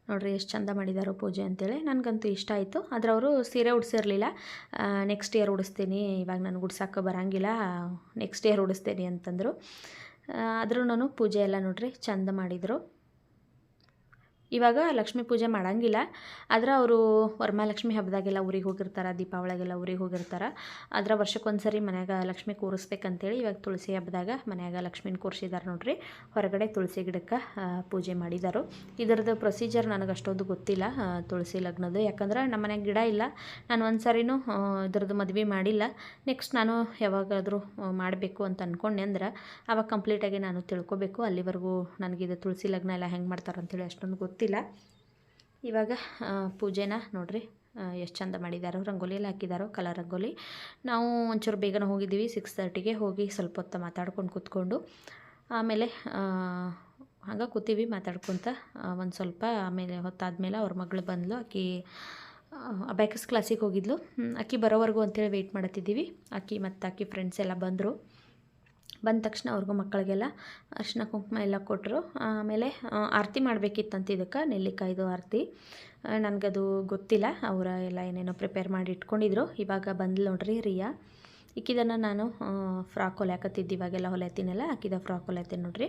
ನೋಡ್ರಿ ಎಷ್ಟು ಚಂದ ಮಾಡಿದಾರೋ ಪೂಜೆ ಅಂತೇಳಿ ನನಗಂತೂ ಇಷ್ಟ ಆಯಿತು. ಆದರೆ ಅವರು ಸೀರೆ ಉಡಿಸಿರ್ಲಿಲ್ಲ. Next year ಉಡಿಸ್ತೀನಿ. ಇವಾಗ ನನಗೆ ಉಡ್ಸೋಕೆ ಬರೋಂಗಿಲ್ಲ. ನೆಕ್ಸ್ಟ್ ಇಯರ್ ಉಡಿಸ್ತೀನಿ ಅಂತಂದರು. ಆದರೂ ನಾನು ಪೂಜೆ ಎಲ್ಲ ನೋಡ್ರಿ ಚಂದ ಮಾಡಿದರು. ಇವಾಗ ಲಕ್ಷ್ಮಿ ಪೂಜೆ ಮಾಡೋಂಗಿಲ್ಲ. ಆದ್ರೆ ಅವರು ವರಮಹಾಲಕ್ಷ್ಮಿ ಹಬ್ಬದಾಗೆಲ್ಲ ಊರಿಗೆ ಹೋಗಿರ್ತಾರೆ, ದೀಪಾವಳಿಗೆಲ್ಲ ಊರಿಗೆ ಹೋಗಿರ್ತಾರೆ. ಆದ್ರೆ ವರ್ಷಕ್ಕೊಂದು ಸರಿ ಮನ್ಯಾಗ ಲಕ್ಷ್ಮಿ ಕೂರಿಸ್ಬೇಕಂತೇಳಿ ಇವಾಗ ತುಳಸಿ ಹಬ್ಬದಾಗ ಮನ್ಯಾಗ ಲಕ್ಷ್ಮಿನ ಕೂರಿಸಿದಾರೆ ನೋಡ್ರಿ. ಹೊರಗಡೆ ತುಳಸಿ ಗಿಡಕ್ಕೆ ಪೂಜೆ ಮಾಡಿದಾರು. ಇದರದ್ದು ಪ್ರೊಸೀಜರ್ ನನಗೆ ಅಷ್ಟೊಂದು ಗೊತ್ತಿಲ್ಲ ತುಳಸಿ ಲಗ್ನದ್ದು. ಯಾಕಂದ್ರೆ ನಮ್ಮ ಮನೆಗೆ ಗಿಡ ಇಲ್ಲ. ನಾನು ಒಂದು ಸರಿನೂ ಇದ್ರದ್ದು ಮದುವೆ ಮಾಡಿಲ್ಲ. ನೆಕ್ಸ್ಟ್ ನಾನು ಯಾವಾಗಾದರೂ ಮಾಡಬೇಕು ಅಂತ ಅಂದ್ಕೊಂಡೆ ಅಂದ್ರೆ ಅವಾಗ ಕಂಪ್ಲೀಟಾಗಿ ನಾನು ತಿಳ್ಕೊಬೇಕು. ಅಲ್ಲಿವರೆಗೂ ನನಗಿದು ತುಳಸಿ ಲಗ್ನ ಎಲ್ಲ ಹೆಂಗೆ ಮಾಡ್ತಾರೆ ಅಂತೇಳಿ ಅಷ್ಟೊಂದು ಗೊತ್ತಿಲ್ಲ. ಇವಾಗ ಆ, ಪೂಜೆನ ನೋಡ್ರಿ ಎಷ್ಟು ಚಂದ ಮಾಡಿದಾರೋ ರಂಗೋಲಿ ಎಲ್ಲ ಹಾಕಿದಾರೋ ಕಲರ್ ರಂಗೋಲಿ. ನಾವು ಒಂಚೂರು ಬೇಗನೆ ಹೋಗಿದ್ದೀವಿ ಸಿಕ್ಸ್ ತರ್ಟಿಗೆ ಹೋಗಿ ಸ್ವಲ್ಪ ಹೊತ್ತು ಮಾತಾಡ್ಕೊಂಡು ಕೂತ್ಕೊಂಡು. ಆಮೇಲೆ ಹಂಗೆ ಕೂತೀವಿ ಮಾತಾಡ್ಕೊತ ಒಂದು ಸ್ವಲ್ಪ ಆಮೇಲೆ ಹೊತ್ತಾದಮೇಲೆ ಅವ್ರ ಮಗಳು ಬಂದಳು ಆಕಿ ಅಬ್ಯಾಕಸ್ ಕ್ಲಾಸಿಗೆ ಹೋಗಿದ್ಲು. ಆಕಿ ಬರೋವರೆಗೂ ಅಂತೇಳಿ ವೆಯ್ಟ್ ಮಾಡತ್ತಿದ್ದೀವಿ. ಅಕ್ಕಿ ಮತ್ತು ಅಕ್ಕಿ ಫ್ರೆಂಡ್ಸ್ ಎಲ್ಲ ಬಂದರು. ಬಂದ ತಕ್ಷಣ ಅವ್ರಿಗೂ ಮಕ್ಕಳಿಗೆಲ್ಲ ಅರಿಶಿನ ಕುಂಕುಮ ಎಲ್ಲ ಕೊಟ್ಟರು ಆಮೇಲೆ ಆರತಿ ಮಾಡಬೇಕಿತ್ತಂತ ಇದಕ್ಕೆ, ನೆಲ್ಲಿಕಾಯ್ದು ಆರತಿ. ನನಗದು ಗೊತ್ತಿಲ್ಲ, ಅವರ ಎಲ್ಲ ಏನೇನೋ ಪ್ರಿಪೇರ್ ಮಾಡಿ ಇಟ್ಕೊಂಡಿದ್ರು. ಇವಾಗ ಬಂದ್ಲು ನೋಡ್ರಿ ರಿಯಾ. ಇಕ್ಕಿದನ್ನು ನಾನು ಫ್ರಾಕ್ ಹೊಲ್ಯಾಕತ್ತಿದ್ದು ಇವಾಗೆಲ್ಲ ಹೊಲ್ಯಾತೀನಲ್ಲ ಹಾಕಿದ ಫ್ರಾಕ್ ಹೊಲ್ಯಾತೀನಿ ನೋಡ್ರಿ.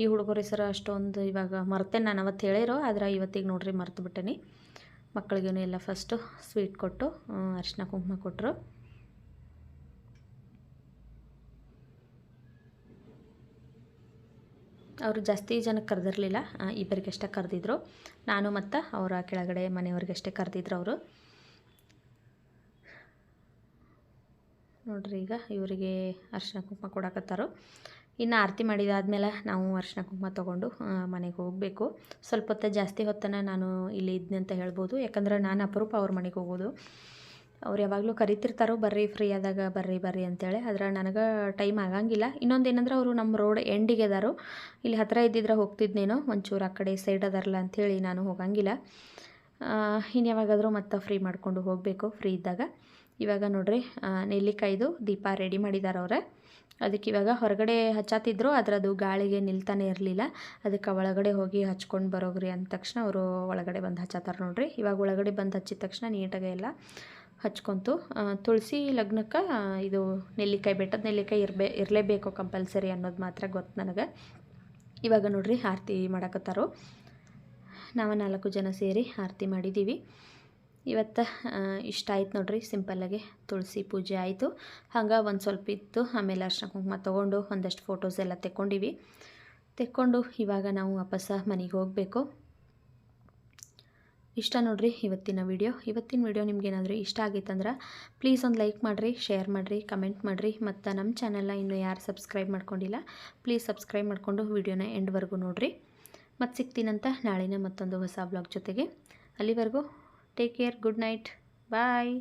ಈ ಹುಡುಗರ ಹೆಸರು ಅಷ್ಟೊಂದು ಇವಾಗ ಮರ್ತೇನೆ ನಾನು ಅವತ್ತು ಹೇಳಿರೋ, ಆದ್ರೆ ಇವತ್ತಿಗೆ ನೋಡ್ರಿ ಮರ್ತು ಬಿಟ್ಟೇನಿ ಮಕ್ಕಳಿಗೂ ಎಲ್ಲ ಫಸ್ಟು ಸ್ವೀಟ್ ಕೊಟ್ಟು ಅರಿಶಿನ ಕುಂಕುಮ ಕೊಟ್ಟರು ಅವರು ಜಾಸ್ತಿ ಜನಕ್ಕೆ ಕರೆದಿರಲಿಲ್ಲ. ಇಬ್ಬರಿಗಷ್ಟೇ ಕರೆದಿದ್ರು. ನಾನು ಮತ್ತು ಅವರ ಕೆಳಗಡೆ ಮನೆಯವ್ರಿಗಷ್ಟೇ ಕರೆದಿದ್ರು ಅವರು. ನೋಡ್ರಿ ಈಗ ಇವರಿಗೆ ಅರ್ಶಿನ ಕುಂಕುಮ ಕೊಡಕತ್ತಾರು. ಇನ್ನು ಆರತಿ ಮಾಡಿದಾದ್ಮೇಲೆ ನಾವು ಅರ್ಶಿನ ಕುಂಕುಮ ತೊಗೊಂಡು ಮನೆಗೆ ಹೋಗಬೇಕು. ಸ್ವಲ್ಪ ಹೊತ್ತು ಜಾಸ್ತಿ ಹೊತ್ತನ ನಾನು ಇಲ್ಲಿ ಇದ್ದೆ ಅಂತ ಹೇಳ್ಬೋದು. ಯಾಕಂದ್ರೆ ನಾನು ಅಪರೂಪ ಅವ್ರ ಮನೆಗೆ ಹೋಗೋದು. ಅವ್ರು ಯಾವಾಗಲೂ ಕರಿತಿರ್ತಾರೋ, ಬರ್ರಿ ಫ್ರೀ ಆದಾಗ ಬರ್ರಿ ಬರ್ರಿ ಅಂತೇಳಿ. ಆದ್ರೆ ನನಗೆ ಟೈಮ್ ಆಗಂಗಿಲ್ಲ. ಇನ್ನೊಂದು ಏನಂದ್ರೆ ಅವರು ನಮ್ಮ ರೋಡ್ ಎಂಡಿಗೆ ಅದಾರು ಇಲ್ಲಿ ಹತ್ತಿರ ಇದ್ದಿದ್ರೆ ಹೋಗ್ತಿದ್ನೇನೋ, ಒಂಚೂರು ಆ ಕಡೆ ಸೈಡ್ ಅದಾರಲ್ಲ ಅಂಥೇಳಿ ನಾನು ಹೋಗಂಗಿಲ್ಲ. ಇನ್ನು ಯಾವಾಗಾದರೂ ಮತ್ತೆ ಫ್ರೀ ಮಾಡಿಕೊಂಡು ಹೋಗಬೇಕು ಫ್ರೀ ಇದ್ದಾಗ. ಇವಾಗ ನೋಡ್ರಿ ನೆಲ್ಲಿಕಾಯ್ದು ದೀಪ ರೆಡಿ ಮಾಡಿದ್ದಾರೆ ಅವರೇ. ಅದಕ್ಕೆ ಇವಾಗ ಹೊರಗಡೆ ಹಚ್ಚಾತಿದ್ರು ಅದರದು ಅದು ಗಾಳಿಗೆ ನಿಲ್ತಾನೆ ಇರಲಿಲ್ಲ. ಅದಕ್ಕೆ ಒಳಗಡೆ ಹೋಗಿ ಹಚ್ಕೊಂಡು ಬರೋಗ್ರಿ ಅಂದ ತಕ್ಷಣ ಅವರು ಒಳಗಡೆ ಬಂದು ಹಚ್ಚಾತಾರೆ ನೋಡ್ರಿ. ಇವಾಗ ಒಳಗಡೆ ಬಂದು ಹಚ್ಚಿದ ತಕ್ಷಣ ನೀಟಾಗೆ ಎಲ್ಲ ಹಚ್ಕೊಂತು. ತುಳಸಿ ಲಗ್ನಕ್ಕೆ ಇದು ನೆಲ್ಲಿಕಾಯಿ ಬೆಟ್ಟದ ನೆಲ್ಲಿಕಾಯಿ ಇರಬೇ, ಇರಲೇಬೇಕು ಕಂಪಲ್ಸರಿ ಅನ್ನೋದು ಮಾತ್ರ ಗೊತ್ತು ನನಗೆ. ಇವಾಗ ನೋಡ್ರಿ ಆರತಿ ಮಾಡಕತ್ತಾರು. ನಾವು ನಾಲ್ಕು ಜನ ಸೇರಿ ಆರತಿ ಮಾಡಿದ್ದೀವಿ ಇವತ್ತು ಇಷ್ಟ ಆಯ್ತು ನೋಡ್ರಿ ಸಿಂಪಲ್ಲಾಗಿ ತುಳಸಿ ಪೂಜೆ ಆಯಿತು. ಹಂಗೆ ಒಂದು ಸ್ವಲ್ಪ ಇತ್ತು, ಆಮೇಲೆ ಅರ್ಶನ ಕುಂಕುಮ ತೊಗೊಂಡು ಒಂದಷ್ಟು ಫೋಟೋಸ್ ಎಲ್ಲ ತೆಕ್ಕೊಂಡಿವಿ. ತೆಕ್ಕೊಂಡು ಇವಾಗ ನಾವು ವಾಪಸ್ಸ ಮನೆಗೆ ಹೋಗಬೇಕು. ಇಷ್ಟ ನೋಡ್ರಿ ಇವತ್ತಿನ ವಿಡಿಯೋ ಇವತ್ತಿನ ವಿಡಿಯೋ ನಿಮ್ಗೇನಾದರೂ ಇಷ್ಟ ಆಗಿತ್ತಂದ್ರೆ ಪ್ಲೀಸ್ ಒಂದು ಲೈಕ್ ಮಾಡಿರಿ ಶೇರ್ ಮಾಡಿರಿ ಕಮೆಂಟ್ ಮಾಡಿರಿ. ಮತ್ತು ನಮ್ಮ ಚಾನಲ್ನ ಇನ್ನೂ ಯಾರು ಸಬ್ಸ್ಕ್ರೈಬ್ ಮಾಡ್ಕೊಂಡಿಲ್ಲ ಪ್ಲೀಸ್ ಸಬ್ಸ್ಕ್ರೈಬ್ ಮಾಡಿಕೊಂಡು ವಿಡಿಯೋನ ಎಂಡ್ವರೆಗೂ ನೋಡಿರಿ. ಮತ್ತು ಸಿಗ್ತೀನಂತ ನಾಳಿನ ಮತ್ತೊಂದು ಹೊಸ ಬ್ಲಾಗ್ ಜೊತೆಗೆ. ಅಲ್ಲಿವರೆಗೂ take care good night bye